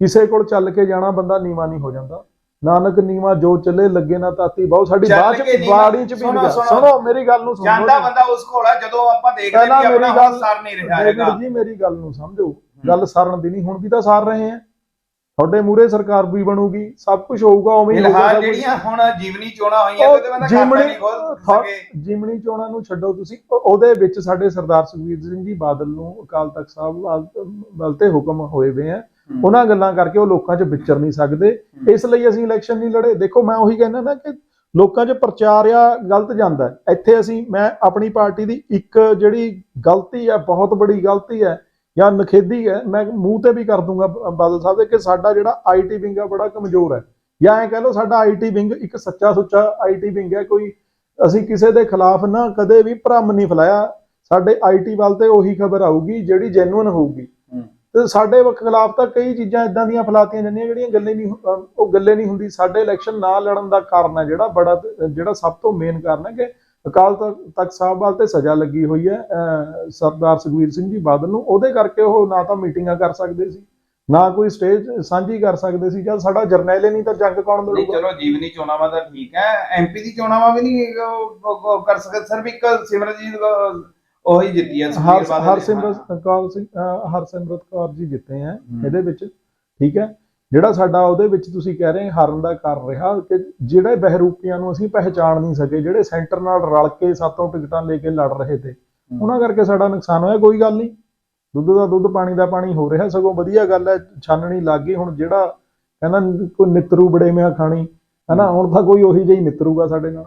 Speaker 1: ਕਿਸੇ ਕੋਲ ਚੱਲ ਕੇ ਜਾਣਾ ਬੰਦਾ ਨੀਵਾ ਨਹੀਂ ਹੋ ਜਾਂਦਾ। ਨਾਨਕ ਨੀਵਾ ਜੋ ਚੱਲੇ ਲੱਗੇ ਨਾ ਤਾਤੀ ਬਹੁਤ ਸਾਡੀ
Speaker 2: ਕੇ
Speaker 1: ਚ ਬਾੜੀ ਚ ਵੀ
Speaker 2: ਸੁਣੋ,
Speaker 1: ਮੇਰੀ ਗੱਲ ਨੂੰ ਸੁਣੋ
Speaker 2: ਜਾਂਦਾ। ਬੰਦਾ ਉਸ ਕੋਲ ਆ ਜਦੋਂ ਆਪਾਂ ਦੇਖਦੇ ਵੀ ਆਪਣਾ
Speaker 1: ਗੱਲ
Speaker 2: ਸਰ ਨਹੀਂ ਰਿਹਾ ਹੈਗਾ।
Speaker 1: ਜੀ ਮੇਰੀ ਗੱਲ ਨੂੰ ਸਮਝੋ। ਗੱਲ ਸਾਰਨ ਦੀ ਨਹੀਂ ਹੁਣ ਵੀ ਤਾਂ ਸਾਰ ਰਹੇ ਆ। ਤੁਹਾਡੇ ਮੂਰੇ ਸਰਕਾਰ ਵੀ ਬਣੂਗੀ ਸਭ ਕੁਝ ਹੋਊਗਾ ਉਵੇਂ ਹੀ ਹੋਊਗਾ।
Speaker 2: ਜਿਹੜੀਆਂ ਹੁਣ ਜੀਵਨੀ ਚੋਣਾਂ ਹੋਈਆਂ
Speaker 1: ਉਹ
Speaker 2: ਉਹਦੇ ਬੰਦਾ ਖਾਤਾ ਨਹੀਂ ਖੋਲ
Speaker 1: ਜਿਮਣੀ ਚੋਣਾਂ ਨੂੰ ਛੱਡੋ ਤੁਸੀਂ। ਉਹ- ਉਹਦੇ ਵਿੱਚ ਸਾਡੇ ਸਰਦਾਰ ਸੁਖਬੀਰ ਸਿੰਘ ਜੀ ਬਾਦਲ ਨੂੰ ਅਕਾਲ ਤਖਤ ਸਾਹਿਬ ਵੱਲ- ਵੱਲ ਤੇ ਹੁਕਮ ਹੋਏ ਵੇ ਆ। ਉਹਨਾਂ ਗੱਲਾਂ ਕਰਕੇ ਉਹ ਲੋਕਾਂ 'ਚ ਵਿਚਰ ਨਹੀਂ ਸਕਦੇ। ਇਸ ਲਈ ਅਸੀਂ ਇਲੈਕਸ਼ਨ ਨਹੀਂ ਲੜੇ। ਦੇਖੋ ਮੈਂ ਉਹੀ ਕਹਿੰਦਾ ਨਾ ਕਿ ਲੋਕਾਂ 'ਚ ਪ੍ਰਚਾਰ ਆ ਗਲਤ ਜਾਂਦਾ। ਇੱਥੇ ਅਸੀਂ ਮੈਂ ਆਪਣੀ ਪਾਰਟੀ ਦੀ ਇੱਕ ਜਿਹੜੀ ਗਲਤੀ ਹੈ ਬਹੁਤ ਬੜੀ ਗਲਤੀ ਹੈ ਜਾਂ ਨਖੇਦੀ ਹੈ ਮੈਂ ਮੂੰਹ ਤੇ ਵੀ ਕਰ ਦੂੰਗਾ ਬਾਦਲ ਸਾਹਿਬ ਦੇ ਕਿ ਸਾਡਾ ਜਿਹੜਾ ਆਈਟੀ ਵਿੰਗ ਆ ਬੜਾ ਕਮਜ਼ੋਰ ਹੈ। ਜਾਂ ਐ ਕਹਿ ਲਓ ਸਾਡਾ ਆਈਟੀ ਵਿੰਗ ਇੱਕ ਸੱਚਾ ਸੁੱਚਾ ਆਈਟੀ ਵਿੰਗ ਹੈ ਕੋਈ ਅਸੀਂ ਕਿਸੇ ਦੇ ਖਿਲਾਫ ਨਾ ਕਦੇ ਵੀ ਭਰਮ ਨਹੀਂ ਫੈਲਾਇਆ। ਸਾਡੇ ਆਈਟੀ ਵੱਲ ਤੇ ਉਹੀ ਖਬਰ ਆਊਗੀ ਜਿਹੜੀ ਜੈਨੂਇਨ ਹੋਊਗੀ। ਤੇ ਸਾਡੇ ਵਕ- ਖਿਲਾਫ ਤਾਂ ਕਈ ਚੀਜ਼ਾਂ ਇਦਾਂ ਦੀਆਂ ਫੈਲਾਤੀਆਂ ਜਾਂਦੀਆਂ ਜਿਹੜੀਆਂ ਗੱਲੇ ਨਹੀਂ ਉਹ ਗੱਲੇ ਨਹੀਂ ਹੁੰਦੀ। ਸਾਡੇ ਇਲੈਕਸ਼ਨ ਨਾ ਲੜਨ ਦਾ ਕਾਰਨ ਹੈ ਜਿਹੜਾ ਬੜਾ ਜਿਹੜਾ ਸਭ ਤੋਂ ਮੇਨ ਕਾਰਨ ਹੈ ਕਿ ਅਕਾਲ ਤਖ਼ਤ ਸਾਹਿਬ ਵੱਲ ਤੇ ਸਜ਼ਾ ਲੱਗੀ ਹੋਈ ਹੈ। ਸਰਦਾਰ ਸੁਖਬੀਰ ਸਿੰਘ ਜੀ ਬਾਦਲ ਨੂੰ। ਉਹਦੇ ਕਰਕੇ ਉਹ ਨਾ ਤਾਂ ਮੀਟਿੰਗਾਂ ਕਰ ਸਕਦੇ ਸੀ ਨਾ ਕੋਈ ਸਟੇਜ ਸਾਂਝੀ ਕਰ ਸਕਦੇ ਸੀ। ਜਦ ਸਾਡਾ ਜਰਨੈਲ ਹੀ ਨਹੀਂ ਤਾਂ ਜੰਗ ਕੌਣ
Speaker 2: ਨਹੀਂ
Speaker 1: ਲੜੂਗਾ?
Speaker 2: ਚਲੋ ਜੀਵਨੀ ਚੋਣਾਂ ਦਾ ਠੀਕ ਹੈ। ਐਮਪੀ ਦੀ ਚੋਣਾਂ ਵੀ ਨਹੀਂ ਕਰ ਸਕਦੇ। ਸਿਰਫ ਇੱਕ ਸਿਮਰਜੀਤ ਉਹੀ ਜਿੱਤੀ ਹੈ ਸੁਖਬੀਰ
Speaker 1: ਹਰ
Speaker 2: ਬਾਦਲ ਨੇ।
Speaker 1: ਹਰਸਿਮਰਤ ਕੌਰ ਸਿੰਘ ਅਹ ਹਰਸਿਮਰਤ ਕੌਰ ਜੀ ਜਿੱਤੇ ਆ। ਇਹਦੇ ਵਿੱਚ ਠੀਕ ਹੈ? ਜਿਹੜਾ ਸਾਡਾ ਉਹਦੇ ਵਿੱਚ ਤੁਸੀਂ ਕਹਿ ਰਹੇ ਹਾਰਨ ਦਾ ਕਾਰਨ ਰਿਹਾ ਕਿ ਜਿਹੜੇ ਬਹਿਰੂਪੀਆਂ ਨੂੰ ਅਸੀਂ ਪਹਿਚਾਣ ਨਹੀਂ ਸਕੇ ਜਿਹੜੇ ਸੈਂਟਰ ਨਾਲ ਰਲ ਕੇ ਸਾਤੋਂ ਟਿਕਟਾਂ ਲੈ ਕੇ ਲੜ ਰਹੇ ਤੇ ਉਹਨਾਂ ਕਰਕੇ ਸਾਡਾ ਨੁਕਸਾਨ ਹੋਇਆ ਕੋਈ ਗੱਲ ਨਹੀਂ। ਦੁੱਧ ਦਾ ਦੁੱਧ ਪਾਣੀ ਦਾ ਪਾਣੀ ਹੋ ਰਿਹਾ ਸਗੋਂ ਵਧੀਆ ਗੱਲ ਹੈ ਛਾਨਣੀ ਲੱਗ ਗਈ ਹੁਣ ਜਿਹੜਾ ਕਹਿੰਦਾ ਕੋਈ ਨਿਤਰੂ ਬੜੇ ਮਿਆ ਖਾਣੀ ਹਨਾ ਹੁਣ ਤਾਂ ਕੋਈ ਉਹੀ ਜਿਹੀ ਨਿਤਰੂਗਾ ਸਾਡੇ ਨਾਲ।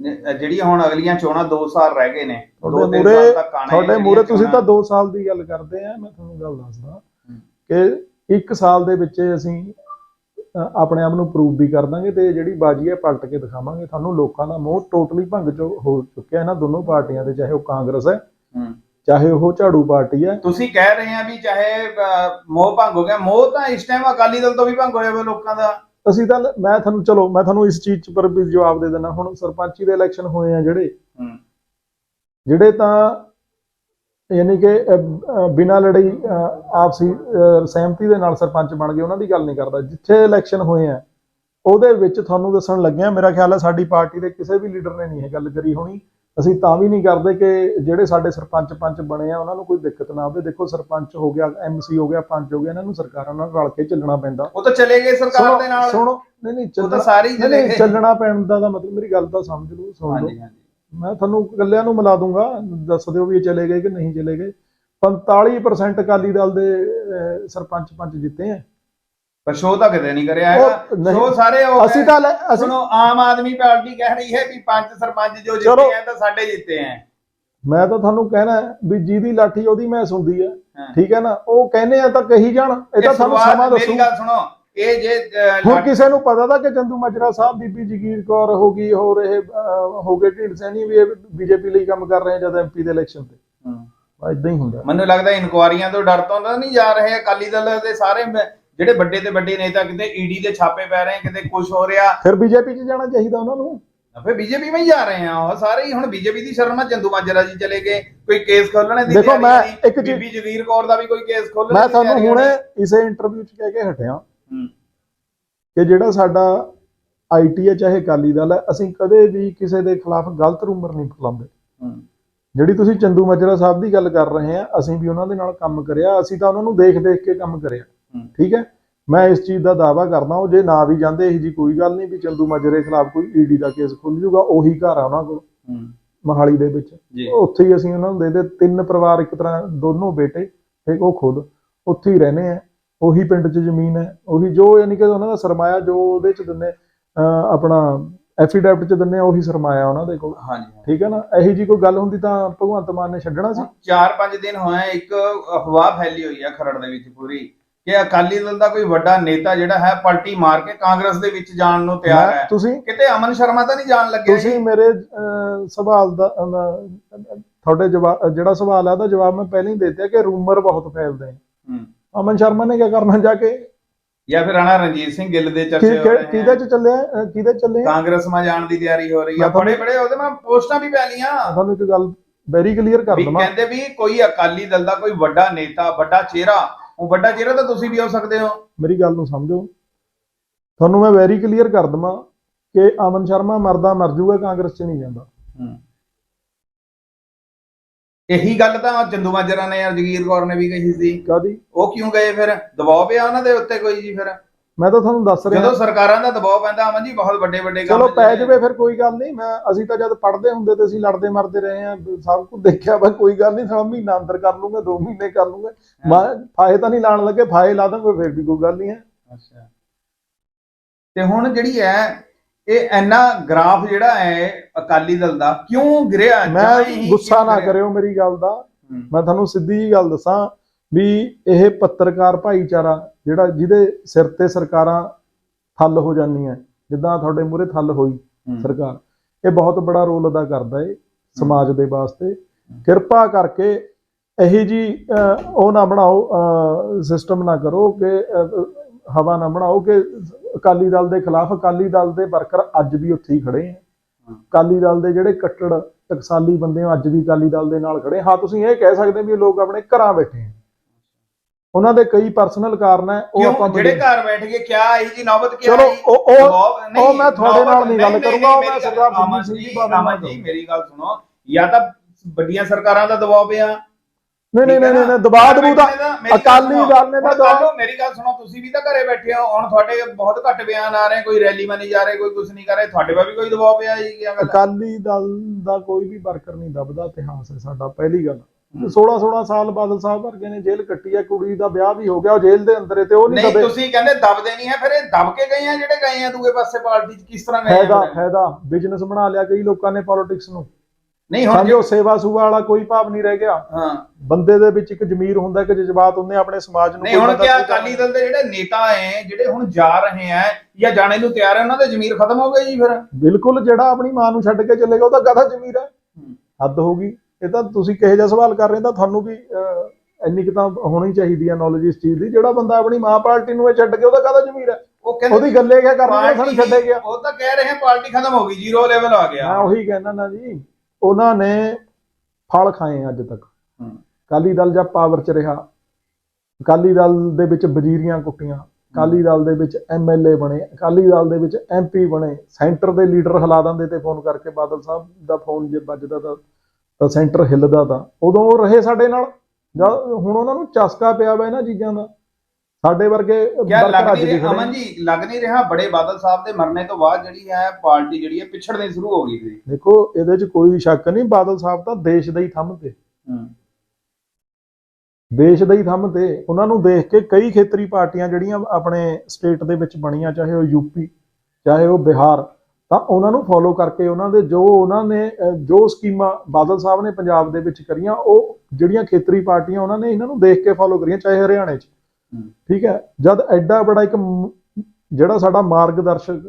Speaker 2: ਜਿਹੜੀਆਂ ਹੁਣ ਅਗਲੀਆਂ ਚੋਣਾਂ 2 ਸਾਲ ਰਹਿ ਗਏ ਨੇ ਦੋ
Speaker 1: ਤੁਹਾਡੇ
Speaker 2: ਤਿੰਨ
Speaker 1: ਮੂਹਰੇ-
Speaker 2: ਸਾਲ ਤੱਕ ਆਣੇ
Speaker 1: ਤੁਹਾਡੇ
Speaker 2: ਜਿਹੜੀਆਂ
Speaker 1: ਮੂਰੇ ਤੁਸੀਂ ਤਾਂ
Speaker 2: ਚੋਣਾਂ-
Speaker 1: 2 ਸਾਲ ਦੀ ਗੱਲ ਕਰਦੇ ਆ ਮੈਂ ਤੁਹਾਨੂੰ ਗੱਲ ਦੱਸਦਾ ਕਿ 1 ਸਾਲ ਦੇ ਵਿੱਚ ਅਸੀਂ ਆਪਣੇ ਆਪ ਨੂੰ ਪ੍ਰੂਵ ਵੀ ਕਰ ਦਾਂਗੇ ਤੇ ਜਿਹੜੀ ਬਾਜੀ ਹੈ ਪਲਟ ਕੇ ਦਿਖਾਵਾਂਗੇ। ਤੁਹਾਨੂੰ ਲੋਕਾਂ ਦਾ ਮੋਹ ਟੋਟਲੀ ਭੰਗ ਚ ਹੋ ਚੁੱਕਿਆ ਇਹਨਾਂ ਦੋਨੋਂ ਪਾਰਟੀਆਂ ਦੇ ਚਾਹੇ ਉਹ ਕਾਂਗਰਸ ਹੈ। ਚਾਹੇ ਉਹ ਝਾੜੂ ਪਾਰਟੀ ਹੈ।
Speaker 2: ਤੁਸੀਂ ਕਹਿ ਰਹੇ ਆ ਵੀ ਚਾਹੇ ਮੋਹ ਭੰਗ ਹੋ ਗਿਆ ਮੋਹ ਤਾਂ ਇਸ ਟਾਈਮ ਅਕਾਲੀ ਦਲ ਤੋਂ ਵੀ ਭੰਗ ਹੋਇਆ ਹੋਇਆ ਲੋਕਾਂ ਦਾ।
Speaker 1: ਅਸੀਂ ਤਾਂ ਮੈਂ ਤੁਹਾਨੂੰ ਚਲੋ ਮੈਂ ਤੁਹਾਨੂੰ ਇਸ ਚੀਜ਼ 'ਚ ਪਰ ਵੀ ਜਵਾਬ ਦੇ ਦਿੰਦਾ। ਹੁਣ ਸਰਪੰਚੀ ਦੇ ਇਲੈਕਸ਼ਨ ਹੋਏ ਆ ਜਿਹੜੇ
Speaker 2: ਹੂੰ।
Speaker 1: ਜਿਹੜੇ ਤਾਂ ਯਾਨੀ ਕਿ ਬਿਨਾਂ ਲੜਾਈ ਆਪਸੀ ਸਹਿਮਤੀ ਦੇ ਨਾਲ ਸਰਪੰਚ ਬਣ ਗਏ ਉਹਨਾਂ ਦੀ ਗੱਲ ਨਹੀਂ ਕਰਦਾ। ਜਿੱਥੇ ਇਲੈਕਸ਼ਨ ਹੋਏ ਆ ਉਹਦੇ ਵਿੱਚ ਤੁਹਾਨੂੰ ਦੱਸਣ ਲੱਗਿਆ ਮੇਰਾ ਖਿਆਲ ਹੈ ਸਾਡੀ ਪਾਰਟੀ ਦੇ ਕਿਸੇ ਵੀ ਲੀਡਰ ਨੇ ਨਹੀਂ ਇਹ ਗੱਲ ਕਰੀ ਹੋਣੀ। ਅਸੀਂ ਤਾਂ ਵੀ ਨਹੀਂ ਕਰਦੇ ਕਿ ਜਿਹੜੇ ਸਾਡੇ ਸਰਪੰਚ ਪੰਚ ਬਣੇ ਆ ਉਹਨਾਂ ਨੂੰ ਕੋਈ ਦਿੱਕਤ ਨਾ ਆਵੇ। ਦੇਖੋ ਸਰਪੰਚ ਹੋ ਗਿਆ ਐਮਸੀ ਹੋ ਗਿਆ ਪੰਚ ਹੋ ਗਿਆ ਇਹਨਾਂ ਨੂੰ ਸਰਕਾਰਾਂ ਨਾਲ ਰਲ ਕੇ ਚੱਲਣਾ ਪੈਂਦਾ।
Speaker 2: ਉਹ ਤਾਂ ਚਲੇ ਗਏ ਸਰਕਾਰ ਦੇ ਨਾਲ।
Speaker 1: ਸੁਣੋ ਨਹੀਂ ਨਹੀਂ
Speaker 2: ਉਹ ਤਾਂ
Speaker 1: ਚੱਲਣਾ
Speaker 2: ਸਾਰੇ ਹੀ
Speaker 1: ਨਹੀਂ ਚੱਲਣਾ ਪੈਣ ਦਾ ਮਤਲਬ ਮੇਰੀ ਗੱਲ ਤਾਂ ਸਮਝ ਲਓ ਸੁਣ ਲਓ।
Speaker 2: ਹਾਂਜੀ ਹਾਂਜੀ।
Speaker 1: ਮੈਂ ਤੁਹਾਨੂੰ ਇਕੱਲਿਆਂ ਨੂੰ ਮਿਲਾ ਦੂੰਗਾ ਦੱਸ ਦਿਓ ਵੀ ਇਹ ਚਲੇ ਗਏ ਕਿ ਨਹੀਂ ਚਲੇ ਗਏ। 45% ਅਕਾਲੀ ਦਲ ਦੇ ਸਰਪੰਚ ਪੰਚ ਜਿੱਤੇ ਆ।
Speaker 2: ਪਰ ਸ਼ੋਅ ਤਾਂ ਕਿਤੇ ਨਹੀਂ ਕਰਿਆ ਹੈਗਾ।
Speaker 1: ਉਹ ਨਹੀਂ।
Speaker 2: ਸ਼ੋਅ ਸਾਰੇ ਹੋ
Speaker 1: ਅਸੀਂ ਤਾਂ ਲੈ- ਅਸੀਂ
Speaker 2: ਸੁਣੋ ਆਮ ਆਦਮੀ ਪਾਰਟੀ ਕਹਿ ਰਹੀ ਹੈ ਵੀ ਪੰਜ ਸਰਪੰਚ ਜੋ
Speaker 1: ਚਲੋ।
Speaker 2: ਜਿੱਤੇ ਹੈ ਤਾਂ ਸਾਡੇ ਜਿੱਤੇ ਹੈ।
Speaker 1: ਮੈਂ ਤਾਂ ਤੁਹਾਨੂੰ ਕਹਿਣਾ ਹੈ ਵੀ ਜਿਹਦੀ ਲਾਠੀ ਉਹਦੀ ਮੈਸ ਹੁੰਦੀ ਹੈ।
Speaker 2: ਹਾਂ।
Speaker 1: ਠੀਕ ਹੈ ਨਾ? ਉਹ ਕਹਿੰਦੇ ਆ ਤਾਂ ਕਹੀ ਜਾਣ। ਇਹ ਤਾਂ ਤੁਹਾਨੂੰ
Speaker 2: ਸ਼ੁਰੂਆਤ-
Speaker 1: ਸਮਾਂ ਦੱਸੂ।
Speaker 2: ਮੇਰੀ ਗੱਲ ਸੁਣੋ। ਇਹ ਜੇ
Speaker 1: ਹੁਣ
Speaker 2: ਲੱਗ-
Speaker 1: ਕਿਸੇ ਨੂੰ ਪਤਾ ਤਾਂ ਕਿ ਚੰਦੂ ਮਾਜਰਾ ਸਾਹਿਬ ਬੀਬੀ ਜਗੀਰ ਕੌਰ ਹੋ ਗਈ ਹੋਰ ਇਹ ਅਹ, ਹੋ ਗਏ ਢੀਂਡ ਸੈਣੀ ਵੀ ਇਹ ਬੀਜੇਪੀ ਲਈ ਕੰਮ ਕਰ ਰਹੇ ਆ ਜਦ ਐਮਪੀ ਦੇ ਇਲੈਕਸ਼ਨ ਤੇ।
Speaker 2: ਹਮ।
Speaker 1: ਇਦਾਂ ਹੀ ਹੁੰਦਾ।
Speaker 2: ਮੈਨੂੰ ਲੱਗਦਾ ਇਨਕੁਆਰੀਆਂ ਤੋਂ ਡਰ ਤੋਂ ਤਾਂ ਨਹੀਂ ਜਾ ਰਹੇ ਅਕਾਲੀ ਦਲ ਦੇ ਸਾਰੇ ਮ- ਜਿਹੜੇ ਵੱਡੇ ਤੇ ਵੱਡੇ ਨੇਤਾ ਕਿਤੇ ਈਡੀ ਦੇ ਛਾਪੇ ਪੈ ਰਹੇ ਕਿਤੇ ਕੁਝ ਹੋ ਰਿਹਾ।
Speaker 1: ਫਿਰ ਬੀਜੇਪੀ 'ਚ ਜਾਣਾ ਚਾਹੀਦਾ ਉਹਨਾਂ ਨੂੰ?
Speaker 2: ਫਿਰ ਬੀਜੇਪੀ ਵਿੱਚ ਜਾ ਰਹੇ ਆ ਉਹ ਸਾਰੇ ਹੀ ਹੁਣ ਬੀਜੇਪੀ ਦੀ ਸ਼ਰਮਾ ਚੰਦੂ ਮਾਜਰਾ ਜੀ ਚਲੇ ਗਏ ਕੋਈ ਕੇਸ ਖੋਲਣੇ ਦੀ
Speaker 1: ਦੇਖੋ, ਮੈਂ। ਇੱਕ
Speaker 2: ਬੀਬੀ ਜਗੀਰ ਕੌਰ ਦਾ ਵੀ ਕੋਈ ਕੇਸ ਖੋਲਣ
Speaker 1: ਮੈਂ ਤੁਹਾਨੂੰ ਹੁਣੇ ਇਸੇ ਇੰਟਰਵਿਊ 'ਚ ਕਹਿ ਕੇ ਹਟਿਆ। ਕਿ ਜਿਹੜਾ ਸਾਡਾ ਆਈਟੀ ਹੈ ਚਾਹੇ ਅਕਾਲੀ ਦਲ ਹੈ ਅਸੀਂ ਕਦੇ ਵੀ ਕਿਸੇ ਦੇ ਖਿਲਾਫ ਗਲਤ ਰੂਮਰ ਨਹੀਂ ਫੈਲਾਉਂਦੇ। ਜਿਹੜੀ ਤੁਸੀਂ ਚੰਦੂ ਮਜਰਾ ਸਾਹਿਬ ਦੀ ਗੱਲ ਕਰ ਰਹੇ ਆ ਅਸੀਂ ਵੀ ਉਹਨਾਂ ਦੇ ਨਾਲ ਕੰਮ ਕਰਿਆ ਅਸੀਂ ਤਾਂ ਉਹਨਾਂ ਨੂੰ ਦੇਖ ਦੇਖ ਕੇ ਕੰਮ ਕਰਿਆ। ਠੀਕ ਹੈ? ਮੈਂ ਇਸ ਚੀਜ਼ ਦਾ ਦਾਅਵਾ ਕਰਦਾ ਉਹ ਜੇ ਨਾ ਵੀ ਜਾਂਦੇ ਇਹ ਜੀ ਕੋਈ ਗੱਲ ਨਹੀਂ ਵੀ ਚੰਦੂ ਮਜਰੇ ਖਿਲਾਫ ਕੋਈ ਈਡੀ ਦਾ ਕੇਸ ਖੁੱਲ ਜੂਗਾ ਉਹੀ ਘਰ ਆ ਉਹਨਾਂ ਕੋਲ। ਮਹਾਲੀ ਦੇ ਵਿੱਚ। ਉੱਥੇ ਹੀ ਅਸੀਂ ਉਹਨਾਂ ਨੂੰ ਦੇ ਦੇ ਤਿੰਨ ਪਰਿਵਾਰ ਇੱਕ ਤਰ੍ਹਾਂ ਦੋਨੋਂ ਬੇਟੇ ਤੇ ਉਹ ਖੁਦ ਉੱਥੇ ਹੀ ਰਹਿੰਦੇ ਆ। ਉਹੀ ਪਿੰਡ 'ਚ ਜ਼ਮੀਨ ਹੈ ਉਹੀ ਜੋ ਯਾਨੀ ਕਿ ਉਹਨਾਂ ਦਾ ਸਰਮਾਇਆ ਜੋ ਉਹਦੇ 'ਚ ਅਹ ਆਪਣਾ ਐਫੀਡੈਵਿਟ 'ਚ ਆ ਉਹੀ ਸਰਮਾਇਆ ਉਹਨਾਂ ਦੇ ਕੋਲ।
Speaker 2: ਹਾਂਜੀ
Speaker 1: ਠੀਕ ਹੈ ਨਾ? ਇਹੀ ਜੀ ਕੋਈ ਗੱਲ ਹੁੰਦੀ ਤਾਂ ਭਗਵੰਤ ਮਾਨ ਨੇ ਛੱਡਣਾ ਸੀ।
Speaker 2: ਹੁਣ ਚਾਰ ਪੰਜ ਦਿਨ ਹੋਏ ਇੱਕ ਅਫਵਾਹ ਫੈਲੀ ਹੋਈ ਹੈ ਖਰੜ ਦੇ ਵਿੱਚ ਪੂਰੀ। ਕਿ ਅਕਾਲੀ ਦਲ ਦਾ ਕੋਈ ਵੱਡਾ ਨੇਤਾ ਜਿਹੜਾ ਹੈ ਪਲਟੀ ਮਾਰ ਕੇ ਕਾਂਗਰਸ ਦੇ ਵਿੱਚ ਜਾਣ ਨੂੰ ਤਿਆਰ ਹੈ।
Speaker 1: ਤੁਸੀਂ
Speaker 2: ਕਿਤੇ ਅਮਨ ਸ਼ਰਮਾ ਤਾਂ ਨਹੀਂ ਜਾਣ ਲੱਗਿਆ ਜੀ?
Speaker 1: ਤੁਸੀਂ ਮੇਰੇ ਸਵਾਲ ਦਾ ਤੁਹਾਡੇ ਜਿਹੜਾ ਸਵਾਲ ਹੈ ਉਹਦਾ ਜਵਾਬ ਮੈਂ ਪਹਿਲਾਂ ਹੀ ਦੇ ਦਿੱਤਾ ਕਿ ਰੂਮਰ ਬਹੁਤ ਫੈਲਦੇ ਆ
Speaker 2: ਹੂੰ।
Speaker 1: ਅਮਨ ਸ਼ਰਮਾ ਨੇ ਕੀ ਕਰਨਾ ਜਾ ਕੇ?
Speaker 2: ਜਾਂ ਫਿਰ ਰਾਣਾ ਰਣਜੀਤ ਸਿੰਘ ਗਿੱਲ ਦੇ ਚਰਚੇ ਹੋ ਰਹੇ
Speaker 1: ਕਿਹਦੇ ਚ ਚੱਲਿਆ ਕਿਹਦੇ ਚੱਲੇ ਆ?
Speaker 2: ਕਾਂਗਰਸ ਮਾ ਜਾਣ ਦੀ ਤਿਆਰੀ ਹੋ ਰਹੀ
Speaker 1: ਤੁਹਾਨੂੰ-
Speaker 2: ਬੜੇ ਬੜੇ ਉਹਦੇ ਮੈਂ ਪੋਸਟਾਂ ਵੀ ਪੈ ਲੀਆਂ
Speaker 1: ਤੁਹਾਨੂੰ ਇੱਕ ਗੱਲ ਵੈਰੀ ਕਲੀਅਰ ਕਰ
Speaker 2: ਵੀ
Speaker 1: ਦਵਾਂ।
Speaker 2: ਕਹਿੰਦੇ ਵੀ ਕੋਈ ਅਕਾਲੀ ਦਲ ਦਾ ਕੋਈ ਵੱਡਾ ਨੇਤਾ ਵੱਡਾ ਚਿਹਰਾ ਉਹ ਵੱਡਾ ਚਿਹਰਾ ਤਾਂ ਤੁਸੀਂ ਵੀ ਹੋ ਸਕਦੇ ਹੋ।
Speaker 1: ਮੇਰੀ ਗੱਲ ਨੂੰ ਸਮਝੋ। ਤੁਹਾਨੂੰ ਮੈਂ ਵੈਰੀ ਕਲੀਅਰ ਕਰ ਦਵਾਂ ਕਿ ਅਮਨ ਸ਼ਰਮਾ ਮਰਦਾ ਮਰ ਜੂਗਾ ਕਾਂਗਰਸ ਚ ਨਹੀਂ ਜਾਂਦਾ।
Speaker 2: ਇਹੀ ਗੱਲ ਤਾਂ ਚੰਦੂ ਮਾਜਰਾ ਨੇ ਯਾਰ ਜਗੀਰ ਕੌਰ ਨੇ ਵੀ ਕਹੀ ਸੀ।
Speaker 1: ਕਾਦੀ
Speaker 2: ਉਹ ਕਿਉਂ ਗਏ ਫਿਰ? ਦਬਾਅ ਪਿਆ ਉਹਨਾਂ ਦੇ ਉੱਤੇ ਕੋਈ ਜੀ ਫਿਰ?
Speaker 1: ਮੈਂ ਤਾਂ ਤੁਹਾਨੂੰ ਦੱਸ ਰਿਹਾ।
Speaker 2: ਜਦੋਂ ਸਰਕਾਰਾਂ ਦਾ ਦਬਾਅ ਪੈਂਦਾ ਅਮਨ ਜੀ ਬਹੁਤ ਵੱਡੇ ਵੱਡੇ ਕੰਮ
Speaker 1: ਚਲੋ ਪੈ ਜਾਵੇ ਫਿਰ ਕੋਈ ਗੱਲ ਨਹੀਂ। ਮੈਂ ਅਸੀਂ ਤਾਂ ਜਦ ਪੜਦੇ ਹੁੰਦੇ ਤੇ ਅਸੀਂ ਲੜਦੇ ਮਰਦੇ ਰਹੇ ਆ ਸਭ ਕੁਝ ਦੇਖਿਆ ਵਾ ਕੋਈ ਗੱਲ ਨਹੀਂ ਸਾਡਾ ਮਹੀਨਾ ਅੰਦਰ ਕਰ ਲੂੰਗਾ 2 ਮਹੀਨੇ ਕਰ ਲੂੰਗਾ। ਮੈਂ ਫਾਇ ਤਾਂ ਨਹੀਂ ਲਾਣ ਲੱਗੇ ਫਾਇ ਲਾ ਦਾਂਗੇ ਫਿਰ ਵੀ ਕੋਈ ਗੱਲ ਨਹੀਂ ਹੈ।
Speaker 2: ਅੱਛਾ। ਤੇ ਹੁਣ ਜਿਹੜੀ ਹੈ ਇਹ ਐਨਾ ਗ੍ਰਾਫ ਜਿਹੜਾ ਹੈ ਅਕਾਲੀ ਦਲ ਦਾ ਕਿਉਂ ਗਿਰਿਆ?
Speaker 1: ਮੈਂ ਗੁੱਸਾ ਨਾ? ਕਰਿਓ ਮੇਰੀ ਗੱਲ ਦਾ। ਮੈਂ ਤੁਹਾਨੂੰ ਸਿੱਧੀ ਜੀ ਗੱਲ ਦੱਸਾਂ। ਵੀ ਇਹ ਪੱਤਰਕਾਰ ਭਾਈਚਾਰਾ ਜਿਹੜਾ ਜਿਹਦੇ ਸਿਰ ਤੇ ਸਰਕਾਰਾਂ ਥੱਲ ਹੋ ਜਾਂਦੀਆਂ ਜਿੱਦਾਂ ਤੁਹਾਡੇ ਮੂਹਰੇ ਥੱਲ ਹੋਈ। ਸਰਕਾਰ ਇਹ ਬਹੁਤ ਬੜਾ ਰੋਲ ਅਦਾ ਕਰਦਾ ਏ ਸਮਾਜ ਦੇ ਵਾਸਤੇ। ਕਿਰਪਾ ਕਰਕੇ ਇਹੀ ਜੀ ਉਹ ਨਾ ਬਣਾਓ ਸਿਸਟਮ ਨਾ ਕਰੋ ਕਿ ਹਵਾ ਨਾ ਬਣਾਓ ਕਿ ਅਕਾਲੀ ਦਲ ਦੇ ਖਿਲਾਫ ਅਕਾਲੀ ਦਲ ਦੇ ਵਰਕਰ ਅੱਜ ਵੀ ਉੱਥੇ ਹੀ ਖੜੇ ਆ। ਅਕਾਲੀ ਦਲ ਦੇ ਜਿਹੜੇ ਕੱਟੜ ਟਕਸਾਲੀ ਬੰਦੇ ਆ ਅੱਜ ਵੀ ਅਕਾਲੀ ਦਲ ਦੇ ਨਾਲ ਖੜੇ ਹਾਂ ਤੁਸੀਂ ਇਹ ਕਹਿ ਸਕਦੇ ਵੀ ਇਹ ਲੋਕ ਆਪਣੇ ਘਰਾਂ ਬੈਠੇ ਆ। ਉਹਨਾਂ ਦੇ ਕਈ ਪਰਸਨਲ ਕਾਰਨ ਹੈ ਉਹ
Speaker 2: ਕਿਉਂ?
Speaker 1: ਆਪਾਂ
Speaker 2: ਜਿਹੜੇ ਘਰ ਬੈਠ ਕੇ ਕਿਆ ਆਈ ਜੀ ਨੌਬਤ ਕਿਆ
Speaker 1: ਚਲੋ? ਉਹ ਉਹ ਉਹ ਮੈਂ ਤੁਹਾਡੇ ਨਾਲ ਨਹੀਂ ਗੱਲ ਕਰੂੰਗਾ, ਮੈਂ ਸਰਦਾਰ ਗੁਰਜੀਤ ਸਿੰਘ
Speaker 2: ਜੀ ਅਮਨ ਜੀ ਮੇਰੀ ਗੱਲ ਸੁਣੋ। ਜਾਂ ਤਾਂ ਵੱਡੀਆਂ ਸਰਕਾਰਾਂ ਦਾ ਦਬਾਅ ਪਿਆ।
Speaker 1: ਨਹੀਂ ਨਹੀਂ ਨਹੀਂ ਨਹੀਂ ਦਬਾਅ ਦਬੂ ਦਾ ਅਕਾਲੀ ਦਲ ਨੇ ਤਾਂ ਦਬਾਅ
Speaker 2: ਮੇਰੀ ਗੱਲ ਸੁਣੋ ਤੁਸੀਂ ਵੀ ਤਾਂ ਘਰੇ ਬੈਠੇ ਹੋ। ਹੁਣ ਤੁਹਾਡੇ ਬਹੁਤ ਘੱਟ ਬਿਆਨ ਆ ਰਹੇ ਕੋਈ ਰੈਲੀ ਮਾ ਨਹੀਂ ਜਾ ਰਹੇ ਕੋਈ ਕੁਝ ਨਹੀਂ ਕਰ ਰਹੇ। ਤੁਹਾਡੇ 'ਤੇ ਵੀ ਕੋਈ ਦਬਾਅ ਪਿਆ ਜੀ ਕੀ ਗੱਲ?
Speaker 1: ਅਕਾਲੀ ਦਲ ਦਾ ਕੋਈ ਵੀ ਵਰਕਰ ਨਹੀਂ ਦਬਦਾ ਇਤਿਹਾਸ ਹੈ ਸਾਡਾ ਪਹਿਲੀ ਗੱਲ। 16 16 ਸਾਲ ਬਾਦਲ ਸਾਹਿਬ ਵਰਗੇ ਨੇ ਜੇਲ੍ਹ ਕੱਟੀ ਹੈ ਕੁੜੀ ਦਾ ਵਿਆਹ ਵੀ ਹੋ ਗਿਆ ਉਹ ਜੇਲ੍ਹ ਦੇ ਅੰਦਰ ਤੇ ਉਹ ਨਹੀਂ
Speaker 2: ਨਹੀਂ
Speaker 1: ਦਬੇ।
Speaker 2: ਤੁਸੀਂ ਕਹਿੰਦੇ ਦਬਦੇ ਨਹੀਂ ਹੈ ਫਿਰ ਇਹ ਦਬ ਕੇ ਗਏ ਆ ਜਿਹੜੇ ਗਏ ਆ ਦੂਏ ਪਾਸੇ ਪਾਰਟੀ 'ਚ ਕਿਸ ਤਰ੍ਹਾਂ ਗਏ ਆ
Speaker 1: ਫਾਇਦਾ? ਫਾਇਦਾ ਬਿਜ਼ਨਸ ਬਣਾ ਲਿਆ ਕਈ ਲੋਕਾਂ ਨੇ ਪੋਲਿਟਿਕਸ ਨੂੰ।
Speaker 2: ਨਹੀਂ ਹੁਣ
Speaker 1: ਸਮਝੋ ਸੇਵਾ ਸੁਭਾ ਵਾਲਾ ਕੋਈ ਭਾਵ ਨਹੀਂ ਰਹਿ ਗਿਆ।
Speaker 2: ਹਾਂ।
Speaker 1: ਬੰਦੇ ਦੇ ਵਿੱਚ ਇੱਕ ਜ਼ਮੀਰ ਹੁੰਦਾ ਕਿ ਜਜ਼ਬਾਤ ਹੁੰਦੇ ਆ ਆਪਣੇ ਸਮਾਜ ਨੂੰ।
Speaker 2: ਨਹੀਂ ਹੁਣ
Speaker 1: ਕੋਈ
Speaker 2: ਅਕਾਲੀ ਦਲ ਦੇ ਜਿਹੜੇ ਨੇਤਾ ਹੈ ਜਿਹੜੇ ਹੁਣ ਜਾ ਰਹੇ ਆ ਜਾਂ ਜਾਣੇ ਨੂੰ ਤਿਆਰ ਹੈ ਉਹਨਾਂ ਦੇ ਜ਼ਮੀਰ ਖਤਮ ਹੋ ਗਏ ਜੀ ਫਿਰ।
Speaker 1: ਬਿਲਕੁਲ ਜਿਹੜਾ ਆਪਣੀ ਮਾਂ ਨੂੰ ਛੱਡ ਕੇ ਚੱਲੇਗਾ ਉਹ ਤਾਂ ਗਾਧਾ ਜ਼ਮੀਰ ਹੈ। ਹੱਦ ਹੋ ਗਈ। ਇਹ ਤਾਂ ਤੁਸੀਂ ਕਿਹੋ ਜਿਹਾ ਸਵਾਲ ਕਰ ਰਹੇ ਤਾਂ ਤੁਹਾਨੂੰ ਵੀ ਇੰਨੀ ਕੁ ਤਾਂ ਹੋਣੀ ਚਾਹੀਦੀ ਹੈ ਨੌਲੇਜ ਇਸ ਚੀਜ਼ ਦੀ। ਜਿਹੜਾ ਬੰਦਾ ਆਪਣੀ ਮਾਂ ਪਾਰਟੀ ਨੂੰ ਇਹ ਛੱਡ ਕੇ ਉਹਦਾ ਕਾਹਦਾ ਜ਼ਮੀਰ ਹੈ?
Speaker 2: ਉਹ ਕਹਿੰਦੇ
Speaker 1: ਉਹਦੀ ਗੱਲੇ ਕਿਆ ਕਰਨੀ ਸਾਨੂੰ ਛੱਡੇ ਗਿਆ
Speaker 2: ਉਹ ਤਾਂ ਕਹਿ ਰਹੇ ਆ ਪਾਰਟੀ ਖਤਮ ਹੋ ਗਈ ਜ਼ੀਰੋ ਲੈਵਲ ਆ ਗਿਆ।
Speaker 1: ਉਹੀ ਕਹਿਣਾ ਨਾ ਜੀ ਉਹਨਾਂ ਨੇ ਫਲ ਖਾਏ ਅੱਜ ਤੱਕ।
Speaker 2: ਹੂੰ।
Speaker 1: ਅਕਾਲੀ ਦਲ ਜਾਂ ਪਾਵਰ 'ਚ ਰਿਹਾ। ਅਕਾਲੀ ਦਲ ਦੇ ਵਿੱਚ ਵਜ਼ੀਰੀਆਂ ਕੁੱਟੀਆਂ। ਅਕਾਲੀ ਦਲ ਦੇ ਵਿੱਚ ਐਮਐਲਏ ਬਣੇ। ਅਕਾਲੀ ਦਲ ਦੇ ਵਿੱਚ ਐਮਪੀ ਬਣੇ। ਸੈਂਟਰ ਦੇ ਲੀਡਰ ਹਿਲਾ ਦਿੰਦੇ ਤੇ ਫੋਨ ਕਰਕੇ ਬਾਦਲ ਸਾਹਿਬ ਦਾ ਫੋਨ ਜੇ ਵੱਜਦਾ ਤਾਂ ਤਾਂ ਸੈਂਟਰ ਹਿੱਲਦਾ ਤਾਂ। ਉਦੋਂ ਉਹ ਰਹੇ ਸਾਡੇ ਨਾਲ। ਜਦ ਹੁਣ ਉਹਨਾਂ ਨੂੰ ਚਸਕਾ ਪਿਆ ਵਾ ਇਹਨਾਂ ਚੀਜ਼ਾਂ ਦਾ। ਸਾਡੇ ਵਰਗੇ
Speaker 2: ਕਿਆ ਲੱਗ ਨਹੀਂ ਰਹੇ ਅਮਨ ਜੀ ਲੱਗ ਨਹੀਂ ਰਿਹਾ ਬੜੇ ਬਾਦਲ ਸਾਹਿਬ ਦੇ ਮਰਨੇ ਤੋਂ ਬਾਅਦ ਜਿਹੜੀ ਹੈ ਪਾਰਟੀ ਜਿਹੜੀ ਹੈ ਪਿਛੜਨੀ ਸ਼ੁਰੂ ਹੋ ਗਈ ਸੀ।
Speaker 1: ਦੇਖੋ ਇਹਦੇ 'ਚ ਕੋਈ ਸ਼ੱਕ ਨਹੀਂ। ਬਾਦਲ ਸਾਹਿਬ ਤਾਂ ਦੇਸ਼ ਦਾ ਹੀ ਥੰਮ ਤੇ। ਦੇਸ਼ ਦਾ ਹੀ ਥੰਮ ਤੇ। ਉਹਨਾਂ ਨੂੰ ਦੇਖ ਕੇ ਕਈ ਖੇਤਰੀ ਪਾਰਟੀਆਂ ਜਿਹੜੀਆਂ ਆਪਣੇ ਸਟੇਟ ਦੇ ਵਿੱਚ ਬਣੀਆਂ ਚਾਹੇ ਉਹ ਯੂਪੀ ਚਾਹੇ ਉਹ ਬਿਹਾਰ ਤਾਂ ਉਹਨਾਂ ਨੂੰ ਫੋਲੋ ਕਰਕੇ ਉਹਨਾਂ ਦੇ ਜੋ ਉਹਨਾਂ ਨੇ ਜੋ ਸਕੀਮਾਂ ਬਾਦਲ ਸਾਹਿਬ ਨੇ ਪੰਜਾਬ ਦੇ ਵਿੱਚ ਕਰੀਆਂ ਉਹ ਜਿਹੜੀਆਂ ਖੇਤਰੀ ਪਾਰਟੀਆਂ ਉਹਨਾਂ ਨੇ ਇਹਨਾਂ ਨੂੰ ਦੇਖ ਕੇ ਫੋਲੋ ਕਰੀਆਂ ਚਾਹੇ ਹਰਿਆਣੇ 'ਚ। ਠੀਕ ਹੈ ਜਦ ਐਡਾ ਬੜਾ ਇੱਕ ਜਿਹੜਾ ਸਾਡਾ ਮਾਰਗਦਰਸ਼ਕ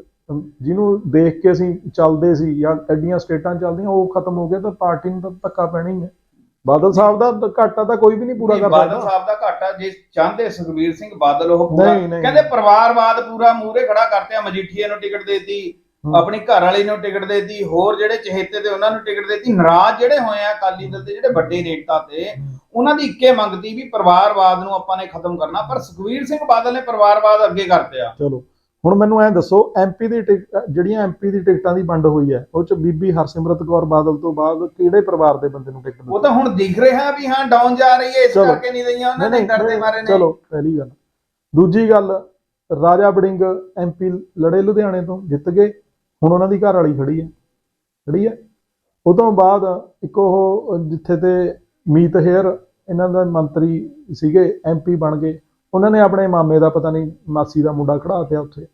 Speaker 1: ਜਿਹਨੂੰ ਦੇਖ ਕੇ ਅਸੀਂ ਚੱਲਦੇ ਸੀ ਜਾਂ ਐਡੀਆਂ ਸਟੇਟਾਂ ਚੱਲਦੀਆਂ ਉਹ ਖਤਮ ਹੋ ਗਿਆ ਤਾਂ ਪਾਰਟੀ ਨੂੰ ਤਾਂ ਧੱਕਾ ਪੈਣਾ ਹੀ ਹੈ ਬਾਦਲ ਸਾਹਿਬ ਦਾ ਘਾਟਾ ਤਾਂ ਕੋਈ ਵੀ ਨਹੀਂ ਪੂਰਾ
Speaker 2: ਨਹੀਂ,
Speaker 1: ਕਰ
Speaker 2: ਬਾਦਲ
Speaker 1: ਸਕਦਾ
Speaker 2: ਸਾਹਿਬ ਦਾ ਘਾਟਾ ਜੇ ਚਾਹੁੰਦੇ ਸੁਖਬੀਰ ਸਿੰਘ ਬਾਦਲ ਉਹ ਪੂਰਾ। ਕਹਿੰਦੇ ਪਰਿਵਾਰਵਾਦ ਪੂਰਾ ਮੂਹਰੇ ਖੜਾ ਕਰਤੇ ਆ ਮਜੀਠੀਏ ਨੂੰ ਟਿਕਟ ਦੇਤੀ। ਆਪਣੀ ਘਰ ਵਾਲੀ ਨੂੰ ਟਿਕਟ ਦੇਤੀ ਹੋਰ ਜਿਹੜੇ ਚਹੇਤੇ ਤੇ ਉਹਨਾਂ ਨੂੰ ਟਿਕਟ ਦੇਤੀ ਨਾਰਾਜ਼ ਜਿਹੜੇ ਹੋਏ ਆ ਅਕਾਲੀ ਦਲ ਦੇ ਜਿਹੜੇ ਵੱਡੇ ਨੇਤਾ ਤੇ ਉਹਨਾਂ ਦੀ ਇੱਕੇ ਮੰਗਤੀ ਵੀ ਪਰਿਵਾਰਵਾਦ ਨੂੰ ਆਪਾਂ ਨੇ ਖਤਮ ਕਰਨਾ ਪਰ ਸੁਖਬੀਰ ਸਿੰਘ ਬਾਦਲ ਨੇ ਪਰਿਵਾਰਵਾਦ ਅੱਗੇ ਕਰਤੇ ਆ।
Speaker 1: ਚਲੋ ਹੁਣ ਮੈਨੂੰ ਐ ਦੱਸੋ ਐਮਪੀ ਦੀ ਜਿਹੜੀਆਂ ਐਮਪੀ ਦੀ ਟਿਕਟਾਂ ਦੀ ਵੰਡ ਹੋਈ ਹੈ ਉਹ ਚ ਬੀਬੀ ਹਰਸਿਮਰਤ ਕੌਰ ਬਾਦਲ ਤੋਂ ਬਾਅਦ ਕਿਹੜੇ ਪਰਿਵਾਰ ਦੇ ਬੰਦੇ ਨੂੰ ਟਿਕਟ
Speaker 2: ਉਹ ਤਾਂ ਹੁਣ ਦਿਖ ਰਿਹਾ ਵੀ ਹਾਂ ਡਾਊਨ ਜਾ ਰਹੀ ਹੈ ਇਸ। ਕਰਕੇ ਨਹੀਂ ਦਈਆਂ ਉਹਨਾਂ ਨੇ ਡਰਦੇ ਮਾਰੇ ਨੇ।
Speaker 1: ਚਲੋ ਪਹਿਲੀ ਗੱਲ। ਦੂਜੀ ਗੱਲ ਰਾਜਾ ਬੜਿੰਗ ਐਮਪੀ ਲੜੇ ਲੁਧਿਆਣੇ ਤੋਂ ਜਿੱਤ ਗਏ। ਹੁਣ ਉਹਨਾਂ ਦੀ ਘਰ ਵਾਲੀ ਖੜੀ ਹੈ। ਖੜੀ ਹੈ। ਉਹ ਤੋਂ ਬਾਅਦ ਇੱਕ ਉਹ ਜਿੱਥੇ ਤੇ ਮੀਤ ਹੇਅਰ ਇਹਨਾਂ ਦਾ ਮੰਤਰੀ ਸੀਗੇ ਐਮਪੀ ਬਣ ਗਏ। ਉਹਨਾਂ ਨੇ ਆਪਣੇ ਮਾਮੇ ਦਾ ਪਤਾ ਨਹੀਂ ਮਾਸੀ ਦਾ ਮੁੰਡਾ ਖੜਾ ਤਿਆ ਉੱਥੇ।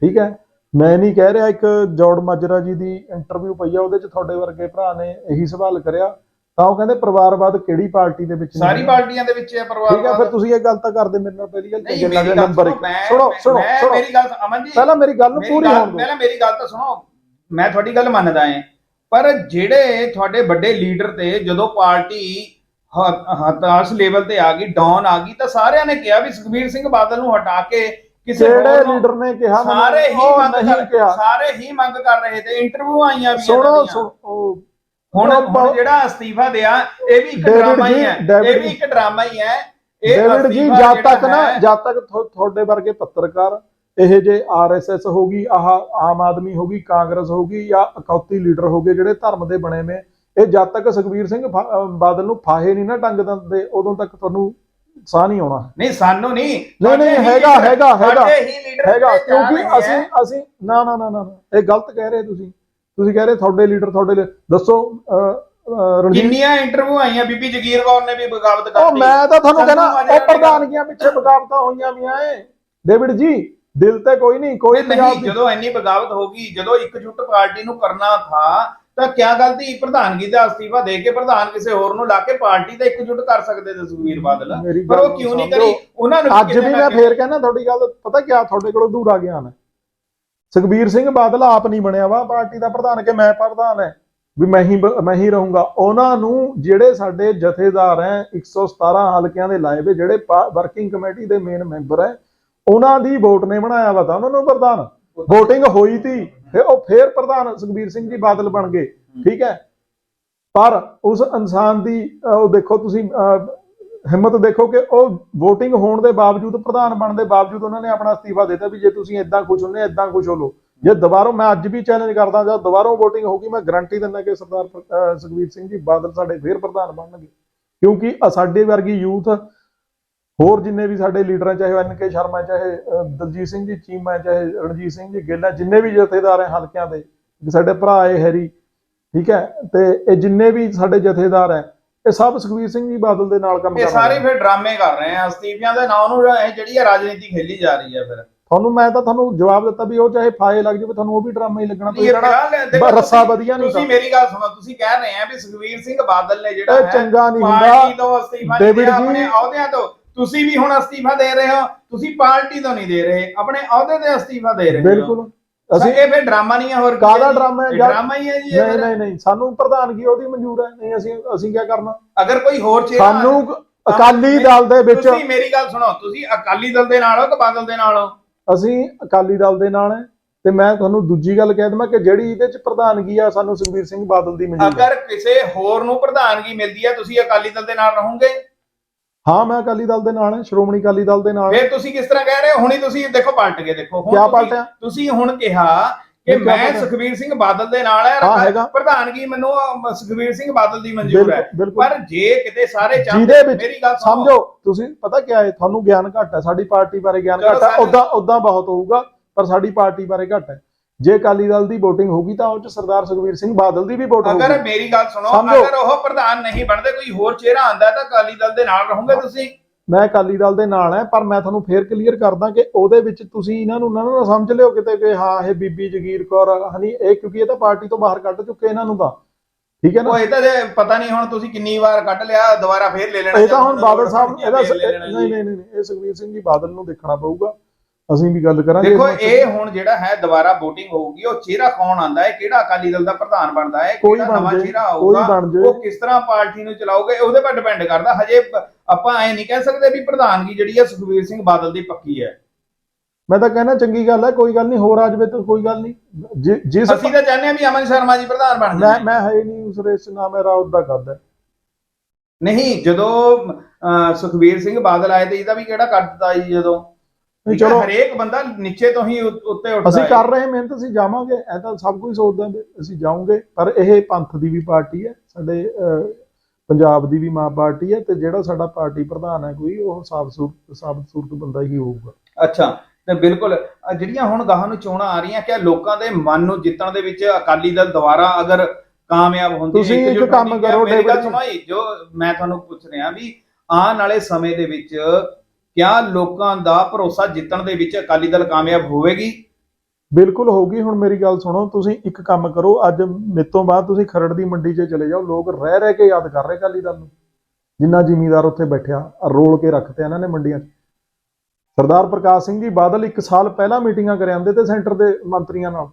Speaker 1: ਠੀਕ ਹੈ। ਮੈਂ ਨਹੀਂ ਕਹਿ ਰਿਹਾ ਇੱਕ ਜੋੜ ਮਾਜਰਾ ਜੀ ਦੀ ਇੰਟਰਵਿਊ ਪਈ ਆ ਉਹਦੇ ਚ ਤੁਹਾਡੇ ਵਰਗੇ ਭਰਾ ਨੇ ਇਹੀ ਸਵਾਲ ਕਰਿਆ। ਤਾਂ ਉਹ ਕਹਿੰਦੇ ਪਰਿਵਾਰਵਾਦ ਕਿਹੜੀ ਪਾਰਟੀ ਦੇ ਵਿੱਚ ਨਹੀਂ
Speaker 2: ਸਾਰੀ
Speaker 1: ਹੈ?
Speaker 2: ਪਾਰਟੀਆਂ ਦੇ ਵਿੱਚ ਹੈ ਪਰਿਵਾਰਵਾਦ
Speaker 1: ਠੀਕ ਹੈ ਫਿਰ ਤੁਸੀਂ ਇਹ ਗੱਲ ਤਾਂ ਕਰਦੇ ਮੇਰੇ ਨਾਲ ਪਹਿਲੀ ਗੱਲ
Speaker 2: ਨਹੀਂ
Speaker 1: ਗੱਲਾਂ
Speaker 2: ਮੇਰੀ ਗੱਲ
Speaker 1: ਨੰਬਰ
Speaker 2: ਸੁਣੋ ਮੈਂ
Speaker 1: ਸੁਣੋ
Speaker 2: ਮੈਂ-
Speaker 1: ਸੁਣੋ
Speaker 2: ਮੈਂ
Speaker 1: ਸੁਣੋ।
Speaker 2: ਮੇਰੀ ਗੱਲ ਅਮਨ ਜੀ।
Speaker 1: ਪਹਿਲਾਂ ਮੇਰੀ ਗੱਲ ਨੂੰ
Speaker 2: ਮੇਰੀ
Speaker 1: ਪੂਰੀ
Speaker 2: ਗੱਲ
Speaker 1: ਹੋਣ ਦਿਓ।
Speaker 2: ਪਹਿਲਾਂ ਮੇਰੀ ਗੱਲ ਤਾਂ ਸੁਣੋ। ਮੈਂ ਤੁਹਾਡੀ ਗੱਲ ਮੰਨਦਾ ਹਾਂ। ਪਰ ਜਿਹੜੇ ਤੁਹਾਡੇ ਵੱਡੇ ਲੀਡਰ ਤੇ ਜਦੋਂ ਪਾਰਟੀ ਹ- ਹਤਾਸ਼ ਲੈਵਲ ਤੇ ਆ ਗਈ ਡਾਊਨ ਆ ਗਈ ਤਾਂ ਸਾਰਿਆਂ ਨੇ ਕਿਹਾ ਵੀ ਸੁਖਬੀਰ ਸਿੰਘ ਬਾਦਲ ਨੂੰ ਹਟਾ ਕੇ ਕਿਸੇ
Speaker 1: ਕਿਹੜੇ
Speaker 2: ਹੋਰ ਨੂੰ
Speaker 1: ਲੀਡਰ ਨੇ ਕਿਹਾ? ਮੈਨੂੰ?
Speaker 2: ਸਾਰੇ ਹੀ
Speaker 1: ਉਹ
Speaker 2: ਮੰਗ
Speaker 1: ਨਹੀਂ
Speaker 2: ਕਰ
Speaker 1: ਕਿਹਾ।
Speaker 2: ਸਾਰੇ ਹੀ ਮੰਗ ਕਰ ਰਹੇ ਤੇ ਇੰਟਰਵਿਊ ਆਈਆਂ ਵੀ
Speaker 1: ਸੁਣੋ। ਸੁਣੋ ਉਹ
Speaker 2: ਹੁਣ ਹੁਣ ਜਿਹੜਾ ਅਸਤੀਫਾ ਦਿਆ ਇਹ ਵੀ ਇੱਕ
Speaker 1: ਡੇਵਿਡ
Speaker 2: ਡਰਾਮਾ ਹੀ
Speaker 1: ਜੀ,
Speaker 2: ਹੈ।
Speaker 1: ਡੇਵਿਡ
Speaker 2: ਇਹ ਵੀ ਇੱਕ ਡਰਾਮਾ ਹੀ ਹੈ। ਇਹ
Speaker 1: ਡੇਵਿਡ ਜੀ
Speaker 2: ਅਸਤੀਫਾ
Speaker 1: ਜਦ ਤੱਕ ਨਾ
Speaker 2: ਹੈ,
Speaker 1: ਜਦ ਤੱਕ ਤੁਹਾ- ਤੁਹਾਡੇ ਵਰਗੇ ਪੱਤਰਕਾਰ ਇਹ ਜੇ ਆਰਐਸਐਸ ਹੋਗੀ ਆਹ ਆਮ ਆਦਮੀ ਹੋਗੀ ਕਾਂਗਰਸ ਹੋਗੀ ਜਾਂ ਅਕੌਤੀ ਲੀਡਰ ਹੋਗੇ ਜਿਹੜੇ ਧਰਮ ਦੇ ਬਣੇ ਨੇ ਇਹ ਜਦ ਤੱਕ ਸੁਖਬੀਰ ਸਿੰਘ ਫਾ- ਅਹ ਬਾਦਲ ਨੂੰ ਫਾਹੇ ਨਹੀਂ ਨਾ ਟੰਗ ਦਿੰਦੇ ਉਦੋਂ ਤੱਕ ਤੁਹਾਨੂੰ ਸਾਹ ਨਹੀਂ ਆਉਣਾ।
Speaker 2: ਨਹੀਂ ਸਾਨੂੰ ਨਹੀਂ।
Speaker 1: ਨਹੀਂ
Speaker 2: ਸਾਡੇ ਹੀ
Speaker 1: ਹੈਗਾ
Speaker 2: leader-
Speaker 1: ਹੈਗਾ ਹੈਗਾ।
Speaker 2: ਸਾਡੇ ਹੀ ਲੀਡਰ
Speaker 1: ਹੈਗਾ ਕਿਉਂਕਿ ਅਸੀਂ। ਅਸੀਂ ਨਾ ਨਾ ਨਾ ਨਾ ਨਾ, ਇਹ ਗਲਤ ਕਹਿ ਰਹੇ ਤੁਸੀਂ। ਤੁਸੀਂ ਕਹਿ ਰਹੇ ਤੁਹਾਡੇ ਲੀਡਰ ਤੁਹਾਡੇ ਦੱਸੋ ਰਣਜੀਤ।
Speaker 2: ਕਿੰਨੀਆਂ ਇੰਟਰਵਿਊ ਆਈਆਂ ਬੀਬੀ ਜਗੀਰ ਕੌਰ ਨੇ ਵੀ ਬਗਾਵਤ
Speaker 1: ਉਹ
Speaker 2: ਕਰਤੀ
Speaker 1: ਮੈਂ ਤਾਂ ਤੁਹਾਨੂੰ
Speaker 2: ਸਾਨੂੰ
Speaker 1: ਕਹਿੰਦਾ
Speaker 2: ਮਾਜਰਾ
Speaker 1: ਉਹ ਪ੍ਰਧਾਨਗੀਆਂ ਪਿੱਛੇ ਬਗਾਵਤਾਂ ਹੋਈਆਂ ਵੀਆਂ ਏ ਡੇਵਿਡ ਜੀ ਦਿਲ ਤੇ ਕੋਈ ਨਹੀਂ ਕੋਈ ਪੰਜਾਬ ਦੀ
Speaker 2: ਜਦੋਂ ਇੰਨੀ ਬਗਾਵਤ ਹੋ ਗਈ ਜਦੋਂ ਇਕਜੁੱਟ ਪਾਰਟੀ ਨੂੰ ਕਰਨਾ ਥਾ ਤਾਂ ਕਿਆ ਗਲਤੀ ਪ੍ਰਧਾਨਗੀ ਦਾ ਅਸਤੀਫਾ ਦੇ ਕੇ ਪ੍ਰਧਾਨ ਕਿਸੇ ਹੋਰ ਨੂੰ ਲਾ ਕੇ ਪਾਰਟੀ ਦਾ ਇਕਜੁੱਟ ਕਰ ਸਕਦੇ ਤੇ ਸੁਖਵੀਰ ਬਾਦਲ।
Speaker 1: ਮੇਰੀ
Speaker 2: ਪਰ
Speaker 1: ਗੱਲ
Speaker 2: ਉਹ ਕਿਉਂ ਨਹੀਂ
Speaker 1: ਸਮਝੋ।
Speaker 2: ਕਰੀ? ਉਹਨਾਂ ਨੂੰ
Speaker 1: ਅੱਜ ਵੀ ਮੈਂ ਫੇਰ ਕਹਿੰਦਾ ਤੁਹਾਡੀ ਗੱਲ ਪਤਾ ਕਿਆ ਤੁਹਾਡੇ ਕੋਲ ਅਧੂਰਾ ਗਿਆਨ ਹੈ ਸੁਖਬੀਰ ਸਿੰਘ ਬਾਦਲ ਆਪ ਨਹੀਂ ਬਣਿਆ ਵਾ ਪਾਰਟੀ ਦਾ ਪ੍ਰਧਾਨ ਕਿ ਮੈਂ ਪ੍ਰਧਾਨ ਹੈ ਵੀ ਮੈਂ ਹੀ ਮੈਂ ਹੀ ਰਹੂੰਗਾ। ਉਹਨਾਂ ਨੂੰ ਜਿਹੜੇ ਸਾਡੇ ਜਥੇਦਾਰ ਹੈ 117 ਹਲਕਿਆਂ ਦੇ ਲਾਏ ਵੇ ਜਿਹੜੇ ਵਰਕਿੰਗ ਕਮੇਟੀ ਦੇ ਮੇਨ ਮੈਂਬਰ ਹੈ ਉਹਨਾਂ ਦੀ ਵੋਟ ਨੇ ਬਣਾਇਆ ਵਾ ਤਾਂ ਉਹਨਾਂ ਨੂੰ ਪ੍ਰਧਾਨ। VOTING ਹੋਈ ਤੀ ਫਿਰ ਉਹ ਫੇਰ ਪ੍ਰਧਾਨ ਸੁਖਬੀਰ ਸਿੰਘ ਜੀ ਬਾਦਲ ਬਣ ਗਏ ਠੀਕ ਹੈ? ਪਰ ਉਸ ਇਨਸਾਨ ਦੀ ਉਹ ਦੇਖੋ ਤੁਸੀਂ ਅਹ, ਹਿੰਮਤ ਦੇਖੋ ਕਿ ਉਹ VOTING ਹੋਣ ਦੇ ਬਾਵਜੂਦ ਪ੍ਰਧਾਨ ਬਣਨ ਦੇ ਬਾਵਜੂਦ ਉਹਨਾਂ ਨੇ ਆਪਣਾ ਅਸਤੀਫਾ ਦਿੱਤਾ ਵੀ ਜੇ ਤੁਸੀਂ ਇਦਾਂ ਖੁਸ਼ ਹੁੰਨੇ ਇਦਾਂ ਖੁਸ਼ ਹੋ ਲਓ। ਜੇ ਦੁਬਾਰਾ ਮੈਂ ਅੱਜ ਵੀ ਚੈਲੰਜ ਕਰਦਾ ਜਾਂ ਦੁਬਾਰਾ VOTING ਹੋਊਗੀ ਮੈਂ ਗਾਰੰਟੀ ਦਿੰਦਾ ਕਿ ਸਰਦਾਰ ਅਹ, ਸੁਖਬੀਰ ਸਿੰਘ ਜੀ ਬਾਦਲ ਸਾਡੇ ਫੇਰ ਪ੍ਰਧਾਨ ਬਣਨਗੇ। ਕਿਉਂਕਿ ਸਾਡੇ ਵਰਗੀ ਯੂਥ ਹੋਰ ਜਿੰਨੇ ਵੀ ਸਾਡੇ ਲੀਡਰ ਹੈ ਚਾਹੇ ਐਨ ਕੇ ਸ਼ਰਮਾ ਚਾਹੇ ਦਲਜੀਤ ਸਿੰਘ ਜੀ ਚੀਮਾ ਚਾਹੇ ਰਣਜੀਤ ਸਿੰਘ ਜੀ ਗਿੱਲ ਹੈ ਜਿੰਨੇ ਵੀ ਜਥੇਦਾਰ ਹੈ ਹਲਕਿਆਂ ਦੇ ਸਾਡੇ ਭਰਾ ਹੈ ਹੈਰੀ ਠੀਕ ਹੈ ਤੇ ਇਹ ਜਿੰਨੇ ਵੀ ਸਾਡੇ ਜਥੇਦਾਰ ਹੈ ਇਹ ਸਭ ਸੁਖਬੀਰ ਸਿੰਘ ਜੀ ਬਾਦਲ ਦੇ ਨਾਲ ਕੰਮ
Speaker 2: ਇਹ
Speaker 1: ਕਰ
Speaker 2: ਸਾਰੇ
Speaker 1: ਰਹੇ
Speaker 2: ਫਿਰ ਡਰਾਮੇ ਕਰ ਰਹੇ ਆ ਅਸਤੀਫਿਆਂ ਦੇ ਨਾਂ ਨੂੰ ਇਹ ਜਿਹੜੀ ਹੈ ਰਾਜਨੀਤੀ ਖੇਲੀ ਜਾ ਰਹੀ ਹੈ ਫਿਰ।
Speaker 1: ਤੁਹਾਨੂੰ ਮੈਂ ਤਾਂ ਤੁਹਾਨੂੰ ਜਵਾਬ ਦਿੱਤਾ ਵੀ ਉਹ ਚਾਹੇ ਫਾਇਲ ਲੱਗ ਜਾਵੇ ਤੁਹਾਨੂੰ ਉਹ ਵੀ ਡਰਾਮਾ ਹੀ ਲੱਗਣਾ
Speaker 2: ਇਹ ਦੇਖੋ
Speaker 1: ਬ- ਰੱਸਾ
Speaker 2: ਤੁਸੀਂ-
Speaker 1: ਵਧੀਆ ਨਹੀਂ
Speaker 2: ਤੁਸੀਂ ਮੇਰੀ ਗੱਲ ਸੁਣੋ ਤੁਸੀਂ ਕਹਿ ਰਹੇ ਆ ਵੀ ਸੁਖਵੀਰ ਸਿੰਘ ਬਾਦਲ ਨੇ ਜਿਹੜਾ
Speaker 1: ਇਹ
Speaker 2: ਹੈ
Speaker 1: ਚੰਗਾ ਨਹੀਂ
Speaker 2: ਪਾਰਟੀ
Speaker 1: ਹੁੰਦਾ
Speaker 2: ਤੋਂ ਅਸਤੀਫਾ
Speaker 1: ਜੀ-
Speaker 2: ਆਪਣੇ ਅਹੁਦਿਆਂ ਤੋਂ। ਤੁਸੀਂ ਵੀ ਹੁਣ ਅਸਤੀਫਾ ਦੇ ਰਹੇ ਹੋ ਤੁਸੀਂ ਪਾਰਟੀ ਤੋਂ ਨਹੀਂ ਦੇ ਰਹੇ ਆਪਣੇ ਅਹੁਦੇ ਤੇ ਅਸਤੀਫਾ ਦੇ ਰਹੇ ਹੋ।
Speaker 1: ਬਿਲਕੁਲ।
Speaker 2: ਅਸੀਂ ਇਹ ਫਿਰ ਡਰਾਮਾ ਨਹੀਂ ਹੈ ਹੋਰ ਕੀ
Speaker 1: ਕਾਹਦਾ? ਡਰਾਮਾ ਹੈ
Speaker 2: ਇਹ? ਡਰਾਮਾ ਹੀ ਹੈ ਜੀ ਇਹ
Speaker 1: ਨਹੀਂ
Speaker 2: ਫਿਰ।
Speaker 1: ਨਹੀਂ ਨਹੀਂ ਸਾਨੂੰ ਪ੍ਰਧਾਨਗੀ ਉਹਦੀ ਮਨਜ਼ੂਰ ਹੈ ਨਹੀਂ ਅਸੀਂ ਅਸੀਂ ਕੀ ਕਰਨਾ
Speaker 2: ਅਗਰ ਕੋਈ ਹੋਰ ਚਿਹਰਾ
Speaker 1: ਸਾਨੂੰ ਅਕਾਲੀ ਦਲ ਦੇ ਵਿੱਚ
Speaker 2: ਤੁਸੀਂ ਮੇਰੀ ਗੱਲ ਸੁਣੋ ਤੁਸੀਂ ਅਕਾਲੀ ਦਲ ਦੇ ਨਾਲ ਹੋ ਕਿ ਬਾਦਲ ਦੇ ਨਾਲ ਹੋ
Speaker 1: ਅਸੀਂ ਅਕਾਲੀ ਦਲ ਦੇ ਨਾਲ ਹੈ ਤੇ ਮੈਂ ਤੁਹਾਨੂੰ ਦੂਜੀ ਗੱਲ ਕਹਿ ਦਵਾਂ ਕਿ ਜਿਹੜੀ ਇਹਦੇ ਚ ਪ੍ਰਧਾਨਗੀ ਆ ਸਾਨੂੰ ਸੁਖਬੀਰ ਸਿੰਘ ਬਾਦਲ ਦੀ ਮਨਜ਼ੂਰ ਹੈ
Speaker 2: ਅਗਰ ਕਿਸੇ ਹੋਰ ਨੂੰ ਪ੍ਰਧਾਨਗੀ ਮਿਲਦੀ ਹੈ ਤੁਸੀਂ ਅਕਾਲੀ ਦਲ ਦੇ ਨਾਲ ਰਹੋਗੇ
Speaker 1: ਹਾਂ ਮੈਂ ਅਕਾਲੀ ਦਲ ਦੇ ਨਾਲ ਹਾਂ ਸ਼੍ਰੋਮਣੀ ਅਕਾਲੀ ਦਲ ਦੇ ਨਾਲ
Speaker 2: ਫਿਰ ਤੁਸੀਂ ਕਿਸ ਤਰ੍ਹਾਂ ਕਹਿ ਰਹੇ ਹੋ? ਹੁਣੀ ਤੁਸੀਂ ਦੇਖੋ ਪਲਟ ਗਏ ਦੇਖੋ। ਹੁਣ
Speaker 1: ਕਿਆ
Speaker 2: ਤੁਸੀਂ-
Speaker 1: ਪਲਟਿਆ?
Speaker 2: ਤੁਸੀਂ ਹੁਣ ਕਿਹਾ ਕਿ
Speaker 1: ਕਿਆ
Speaker 2: ਮੈਂ
Speaker 1: ਪਲਟਿਆ?
Speaker 2: ਸੁਖਬੀਰ ਸਿੰਘ ਬਾਦਲ ਦੇ ਨਾਲ ਹੈ।
Speaker 1: ਹੈਗਾ।
Speaker 2: ਪ੍ਰਧਾਨਗੀ ਮੈਨੂੰ ਅਹ, ਸੁਖਬੀਰ ਸਿੰਘ ਬਾਦਲ ਦੀ ਮਨਜ਼ੂਰ ਹੈ।
Speaker 1: ਬਿਲਕੁਲ ਬਿਲਕੁਲ।
Speaker 2: ਪਰ ਜੇ ਕਿਤੇ ਸਾਰੇ ਚਾਹੁੰਦੇ
Speaker 1: ਜਿਹਦੇ ਵਿੱਚ
Speaker 2: ਮੇਰੀ ਗੱਲ ਸੁਣੋ।
Speaker 1: ਸਮਝੋ ਤੁਸੀਂ ਪਤਾ ਕੀ ਹੈ? ਤੁਹਾਨੂੰ ਗਿਆਨ ਘੱਟ ਹੈ। ਸਾਡੀ ਪਾਰਟੀ ਬਾਰੇ ਗਿਆਨ
Speaker 2: ਚਲੋ
Speaker 1: ਘੱਟ ਹੈ।
Speaker 2: ਸਾਨੂੰ-
Speaker 1: ਉਦਾਂ ਉਦਾਂ ਬਹੁਤ ਹੋਊਗਾ ਪਰ ਸਾਡੀ ਪਾਰਟੀ ਬਾਰੇ ਘੱਟ ਹੈ। ਜੇ ਅਕਾਲੀ ਦਲ ਦੀ VOTING ਹੋਗੀ ਤਾਂ ਉਹ ਚ ਸਰਦਾਰ ਸੁਖਬੀਰ ਸਿੰਘ ਬਾਦਲ ਦੀ ਵੀ ਵੋਟ
Speaker 2: ਅਗਰ ਮੇਰੀ ਗੱਲ ਸੁਣੋ
Speaker 1: ਸਮਝੋ।
Speaker 2: ਅਗਰ ਉਹ ਪ੍ਰਧਾਨ ਨਹੀਂ ਬਣਦੇ ਕੋਈ ਹੋਰ ਚਿਹਰਾ ਆਂਦਾ ਤਾਂ ਅਕਾਲੀ ਦਲ ਦੇ ਨਾਲ ਰਹੋਗੇ ਤੁਸੀਂ?
Speaker 1: ਮੈਂ ਅਕਾਲੀ ਦਲ ਦੇ ਨਾਲ ਹੈ ਪਰ ਮੈਂ ਤੁਹਾਨੂੰ ਫੇਰ ਕਲੀਅਰ ਕਰਦਾ ਕਿ ਉਹਦੇ ਵਿੱਚ ਤੁਸੀਂ ਇਹਨਾਂ ਨੂੰ ਨਾ ਨਾ ਸਮਝ ਲਿਓ ਕਿਤੇ ਕਿ ਹਾਂ ਇਹ ਬੀਬੀ ਜਗੀਰ ਕੌਰ ਹਨੀ ਇਹ ਕਿਉਂਕਿ ਇਹ ਤਾਂ ਪਾਰਟੀ ਤੋਂ ਬਾਹਰ ਕੱਢ ਚੁੱਕੇ ਇਹਨਾਂ ਨੂੰ ਤਾਂ। ਠੀਕ ਹੈ ਨਾ?
Speaker 2: ਉਹ ਇਹ ਤਾਂ ਜੇ ਪਤਾ ਨਹੀਂ ਹੁਣ ਤੁਸੀਂ ਕਿੰਨੀ ਵਾਰ ਕੱਢ ਲਿਆ ਦੁਬਾਰਾ ਫੇਰ ਲੈ ਲੈਣਾ
Speaker 1: ਇਹ ਤਾਂ ਹੁਣ ਬਾਦਲ ਸਾਹਿਬ ਇਹਦਾ ਨਹੀਂ। ਨਹੀਂ ਨਹੀਂ ਇਹ ਸੁਖਬੀਰ ਸਿੰਘ ਜੀ ਬਾਦਲ ਨੂੰ ਦੇਖਣਾ ਪਊਗਾ। ਅਸੀਂ ਵੀ ਗੱਲ ਕਰਾਂਗੇ
Speaker 2: ਦੇਖੋ। ਇਹ ਹੁਣ ਜਿਹੜਾ ਹੈ ਦੁਬਾਰਾ VOTING ਹੋਊਗੀ ਉਹ ਚਿਹਰਾ ਕੌਣ ਆਂਦਾ ਹੈ ਕਿਹੜਾ ਅਕਾਲੀ ਦਲ ਦਾ ਪ੍ਰਧਾਨ ਬਣਦਾ ਹੈ ਕਿਹੜਾ ਨਵਾਂ ਚਿਹਰਾ ਆਊਗਾ ਉਹ ਕਿਸ ਤਰ੍ਹਾਂ ਪਾਰਟੀ ਨੂੰ ਚਲਾਓਗੇ ਉਹਦੇ ਪਰ ਡਿਪੈਂਡ ਕਰਦਾ। ਹਜੇ ਆਪਾਂ ਐ ਨਹੀਂ ਕਹਿ ਸਕਦੇ ਵੀ ਪ੍ਰਧਾਨਗੀ ਜਿਹੜੀ ਹੈ ਸੁਖਬੀਰ ਸਿੰਘ ਬਾਦਲ ਦੀ ਪੱਕੀ ਹੈ।
Speaker 1: ਮੈਂ ਤਾਂ ਕਹਿਣਾ ਚੰਗੀ ਗੱਲ ਹੈ ਕੋਈ ਗੱਲ ਨਹੀਂ ਹੋਰ ਆ ਜਾਵੇ ਤਾਂ ਕੋਈ ਗੱਲ ਨਹੀਂ। ਜਿ- ਜਿਸ
Speaker 2: ਅਸੀਂ ਤਾਂ ਚਾਹੁੰਦੇ ਹਾਂ ਵੀ ਅਮਨ ਸ਼ਰਮਾ ਜੀ ਪ੍ਰਧਾਨ ਬਣ
Speaker 1: ਮੈਂ
Speaker 2: ਜਾਣ।
Speaker 1: ਮੈਂ ਹੈ ਹੀ ਨਹੀਂ ਉਸ ਰੇਸ ਨਾ ਮੇਰਾ ਉਹਦਾ ਕਰਦਾ
Speaker 2: ਨਹੀਂ ਜਦੋਂ ਅਹ, ਸੁਖਬੀਰ ਸਿੰਘ ਬਾਦਲ ਆਏ ਤੇ ਇਹਦਾ ਵੀ ਕਿਹੜਾ ਕੱਟ ਦਿੱਤਾ ਜੀ ਜਦੋਂ?
Speaker 1: ਨਹੀਂ ਚਲੋ।
Speaker 2: ਹਰੇਕ ਬੰਦਾ ਨੀਚੇ ਤੋਂ ਹੀ ਉੱਤੇ ਉੱਠਦਾ
Speaker 1: ਅਸੀਂ। ਕਰ ਰਹੇ ਮਿਹਨਤ ਅਸੀਂ ਜਾਵਾਂਗੇ ਐ ਤਾਂ ਸਭ ਕੁਝ ਸੋਚਦਾ ਵੀ ਅਸੀਂ ਜਾਵਾਂਗੇ ਪਰ ਇਹ ਪੰਥ ਦੀ ਵੀ ਪਾਰਟੀ ਹੈ ਸਾਡੇ ਪੰਜਾਬ ਦੀ ਵੀ ਮਾਂ ਪਾਰਟੀ ਹੈ ਤੇ ਜਿਹੜਾ ਸਾਡਾ ਪਾਰਟੀ ਪ੍ਰਧਾਨ ਹੈ ਕੋਈ ਉਹ ਸਾਫ਼ ਸੂਰਤ ਸਾਬਤ ਸੂਰਤ ਬੰਦਾ ਹੀ ਹੋਊਗਾ।
Speaker 2: ਅੱਛਾ ਤੇ ਬਿਲਕੁਲ ਜਿਹੜੀਆਂ ਹੁਣ ਗਾਹਾਂ ਨੂੰ ਚੋਣਾਂ ਆ ਰਹੀਆਂ ਕਿ ਲੋਕਾਂ ਦੇ ਮਨ ਨੂੰ ਜਿੱਤਣ ਦੇ ਵਿੱਚ ਅਕਾਲੀ ਦਲ ਦੁਬਾਰਾ ਅਗਰ ਕਾਮਯਾਬ ਹੁੰਦੀ ਹੈ,
Speaker 1: ਤੁਸੀਂ ਇੱਕ ਕੰਮ ਕਰੋ,
Speaker 2: ਮੇਰੀ ਗੱਲ
Speaker 1: ਜੋ
Speaker 2: ਮੈਂ ਤੁਹਾਨੂੰ ਪੁੱਛ ਰਿਹਾ ਵੀ ਆਉਣ ਵਾਲੇ ਸਮੇਂ ਦੇ ਵਿੱਚ ਕਿਆ ਲੋਕਾਂ ਦਾ ਭਰੋਸਾ ਜਿੱਤਣ ਦੇ ਵਿੱਚ ਅਕਾਲੀ ਦਲ ਕਾਮਯਾਬ ਹੋਵੇਗੀ?
Speaker 1: ਬਿਲਕੁਲ ਹੋਊਗੀ। ਹੁਣ ਮੇਰੀ ਗੱਲ ਸੁਣੋ ਤੁਸੀਂ ਇੱਕ ਕੰਮ ਕਰੋ ਅੱਜ ਮੇਤੋਂ ਬਾਅਦ ਤੁਸੀਂ ਖਰੜ ਦੀ ਮੰਡੀ 'ਚ ਚਲੇ ਜਾਓ। ਲੋਕ ਰਹਿ ਰਹਿ ਕੇ ਯਾਦ ਕਰ ਰਹੇ ਅਕਾਲੀ ਦਲ ਨੂੰ। ਜਿੰਨਾ ਜ਼ਿਮੀਦਾਰ ਉੱਥੇ ਬੈਠਿਆ ਰੋਲ ਕੇ ਰੱਖਤੇ ਇਹਨਾਂ ਨੇ ਮੰਡੀਆਂ 'ਚ। ਸਰਦਾਰ ਪ੍ਰਕਾਸ਼ ਸਿੰਘ ਜੀ ਬਾਦਲ ਇੱਕ ਸਾਲ ਪਹਿਲਾਂ ਮੀਟਿੰਗਾਂ ਕਰ ਆਉਂਦੇ ਤੇ ਸੈਂਟਰ ਦੇ ਮੰਤਰੀਆਂ ਨਾਲ।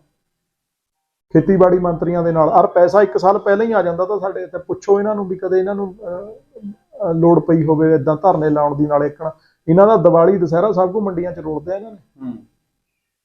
Speaker 1: ਖੇਤੀਬਾੜੀ ਮੰਤਰੀਆਂ ਦੇ ਨਾਲ। ਔਰ ਪੈਸਾ ਇੱਕ ਸਾਲ ਪਹਿਲਾਂ ਹੀ ਆ ਜਾਂਦਾ ਤਾਂ ਸਾਡੇ ਇੱਥੇ ਪੁੱਛੋ ਇਹਨਾਂ ਨੂੰ ਵੀ ਕਦੇ ਇਹਨਾਂ ਨੂੰ ਅਹ, ਲੋੜ ਪਈ ਹੋਵੇ ਇਦਾਂ ਧਰਨੇ ਲਾਉਣ ਦੀ ਨਾਲ ਇੱਕਣ ਇਹਨਾਂ ਦਾ ਦੀਵਾਲੀ ਦੁਸਹਿਰਾ ਸਭ ਕੁ ਮੰਡੀਆਂ 'ਚ ਰੋਲਦੇ ਆ ਇਹਨਾਂ ਨੇ।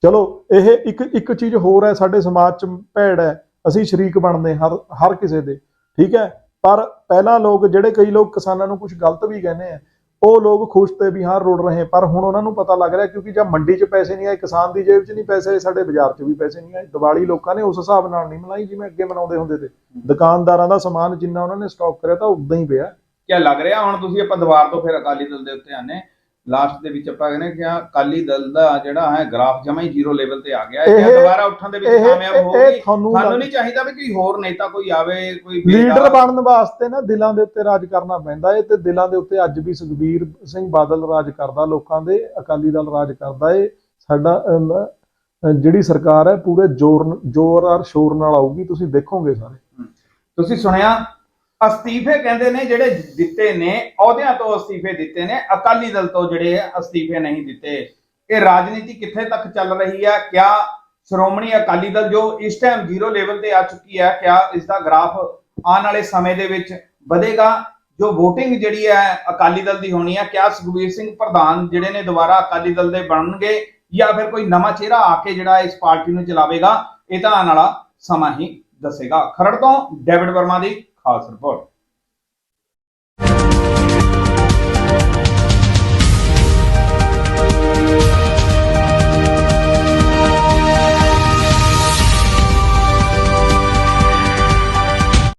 Speaker 1: ਚਲੋ ਇਹ ਇੱਕ ਇੱਕ ਚੀਜ਼ ਹੋਰ ਹੈ ਸਾਡੇ ਸਮਾਜ ਚ ਭੈੜ ਹੈ। ਅਸੀਂ ਸ਼ਰੀਕ ਬਣਦੇ ਹਰ ਹਰ ਕਿਸੇ ਦੇ ਠੀਕ ਹੈ? ਪਰ ਪਹਿਲਾਂ ਲੋਕ ਜਿਹੜੇ ਕਈ ਲੋਕ ਕਿਸਾਨਾਂ ਨੂੰ ਕੁਝ ਗਲਤ ਵੀ ਕਹਿੰਦੇ ਆ ਉਹ ਲੋਕ ਖੁਸ਼ ਤੇ ਵੀ ਹਾਂ ਰੁੜ ਰਹੇ ਪਰ ਹੁਣ ਉਹਨਾਂ ਨੂੰ ਪਤਾ ਲੱਗ ਰਿਹਾ ਕਿਉਂਕਿ ਜਦ ਮੰਡੀ 'ਚ ਪੈਸੇ ਨਹੀਂ ਆਏ ਕਿਸਾਨ ਦੀ ਜੇਬ 'ਚ ਨਹੀਂ ਪੈਸੇ ਆਏ ਸਾਡੇ ਬਾਜ਼ਾਰ 'ਚ ਵੀ ਪੈਸੇ ਨਹੀਂ ਆਏ। ਦੀਵਾਲੀ ਲੋਕਾਂ ਨੇ ਉਸ ਹਿਸਾਬ ਨਾਲ ਨਹੀਂ ਮਨਾਈ ਜਿਵੇਂ ਅੱਗੇ ਮਨਾਉਂਦੇ ਹੁੰਦੇ ਤੇ। ਦੁਕਾਨਦਾਰਾਂ ਦਾ ਸਮਾਨ ਜਿੰਨਾ ਉਹਨਾਂ ਨੇ ਸਟਾਕ ਕਰਿਆ ਤਾਂ ਉਦਾਂ ਹੀ ਪਿਆ।
Speaker 2: ਕਿਆ ਲੱਗ ਰਿਹਾ ਹੁਣ ਤੁਸੀਂ ਆਪਾਂ ਦੁਬਾਰ ਤੋਂ ਫਿਰ ਅਕਾਲੀ ਦਲ ਦੇ ਉੱਤੇ ਆਨੇ ਲਾਸਟ ਦੇ ਵਿੱਚ ਆਪਾਂ ਕਹਿੰਦੇ ਕਿ ਆਹ ਅਕਾਲੀ ਦਲ ਦਾ ਜਿਹੜਾ ਹੈ ਗ੍ਰਾਫ ਜਮਾ ਹੀ ਜ਼ੀਰੋ ਲੈਵਲ ਤੇ ਆ ਗਿਆ ਇਹ ਦੁਬਾਰਾ ਉੱਠਣ ਦੇ ਵਿੱਚ ਕਾਮਯਾਬ ਹੋਊਗੀ
Speaker 1: ਤੁਹਾਨੂੰ
Speaker 2: ਨਹੀਂ ਚਾਹੀਦਾ ਵੀ ਕੋਈ ਹੋਰ ਨੇਤਾ ਕੋਈ ਆਵੇ ਕੋਈ
Speaker 1: ਲੀਡਰ ਬਣਨ ਵਾਸਤੇ ਨਾ ਦਿਲਾਂ ਦੇ ਉੱਤੇ ਰਾਜ ਕਰਨਾ ਪੈਂਦਾ ਏ ਤੇ ਦਿਲਾਂ ਦੇ ਉੱਤੇ ਅੱਜ ਵੀ ਸੁਖਬੀਰ ਸਿੰਘ ਬਾਦਲ ਰਾਜ ਕਰਦਾ ਲੋਕਾਂ ਦੇ ਅਕਾਲੀ ਦਲ ਰਾਜ ਕਰਦਾ ਏ। ਸਾਡਾ ਜਿਹੜੀ ਸਰਕਾਰ ਹੈ ਪੂਰੇ ਜ਼ੋਰ ਜ਼ੋਰ ਔਰ ਸ਼ੋਰ ਨਾਲ ਆਊਗੀ ਤੁਸੀਂ ਦੇਖੋਗੇ ਸਾਰੇ।
Speaker 2: ਤੁਸੀਂ ਸੁਣਿਆ ਅਸਤੀਫੇ ਕਹਿੰਦੇ ਨੇ ਜਿਹੜੇ ਦਿੱਤੇ ਨੇ, ਅਹੁਦਿਆਂ ਤੋਂ ਅਸਤੀਫੇ ਦਿੱਤੇ ਨੇ, ਅਕਾਲੀ ਦਲ ਤੋਂ ਜਿਹੜੇ ਅਸਤੀਫੇ ਨਹੀਂ ਦਿੱਤੇ। ਇਹ ਰਾਜਨੀਤੀ ਕਿੱਥੇ ਤੱਕ ਚੱਲ ਰਹੀ ਹੈ ਕਿਆ ਸ਼੍ਰੋਮਣੀ ਅਕਾਲੀ ਦਲ ਜੋ ਇਸ ਟਾਈਮ ਜ਼ੀਰੋ ਲੈਵਲ ਤੇ ਆ ਚੁੱਕੀ ਹੈ ਕਿਆ ਇਸ ਦਾ ਗ੍ਰਾਫ ਆਉਣ ਵਾਲੇ ਸਮੇਂ ਦੇ ਵਿੱਚ ਵਧੇਗਾ? ਜੋ VOTING ਜਿਹੜੀ ਹੈ ਅਕਾਲੀ ਦਲ ਦੀ ਹੋਣੀ ਹੈ ਕਿਆ ਸੁਖਬੀਰ ਸਿੰਘ ਪ੍ਰਧਾਨ ਜਿਹੜੇ ਨੇ ਦੁਬਾਰਾ ਅਕਾਲੀ ਦਲ ਦੇ ਬਣਨਗੇ ਜਾਂ ਫਿਰ ਕੋਈ ਨਵਾਂ ਚਿਹਰਾ ਆ ਕੇ ਜਿਹੜਾ ਇਸ ਪਾਰਟੀ ਨੂੰ ਚਲਾਵੇਗਾ, ਇਹ ਤਾਂ ਆਉਣ ਵਾਲਾ ਸਮਾਂ ਹੀ ਦੱਸੇਗਾ। ਖਰੜ ਤੋਂ ਡੇਵਿਡ ਵਰਮਾ ਦੀ ਖਾਸ ਰਿਪੋਰਟ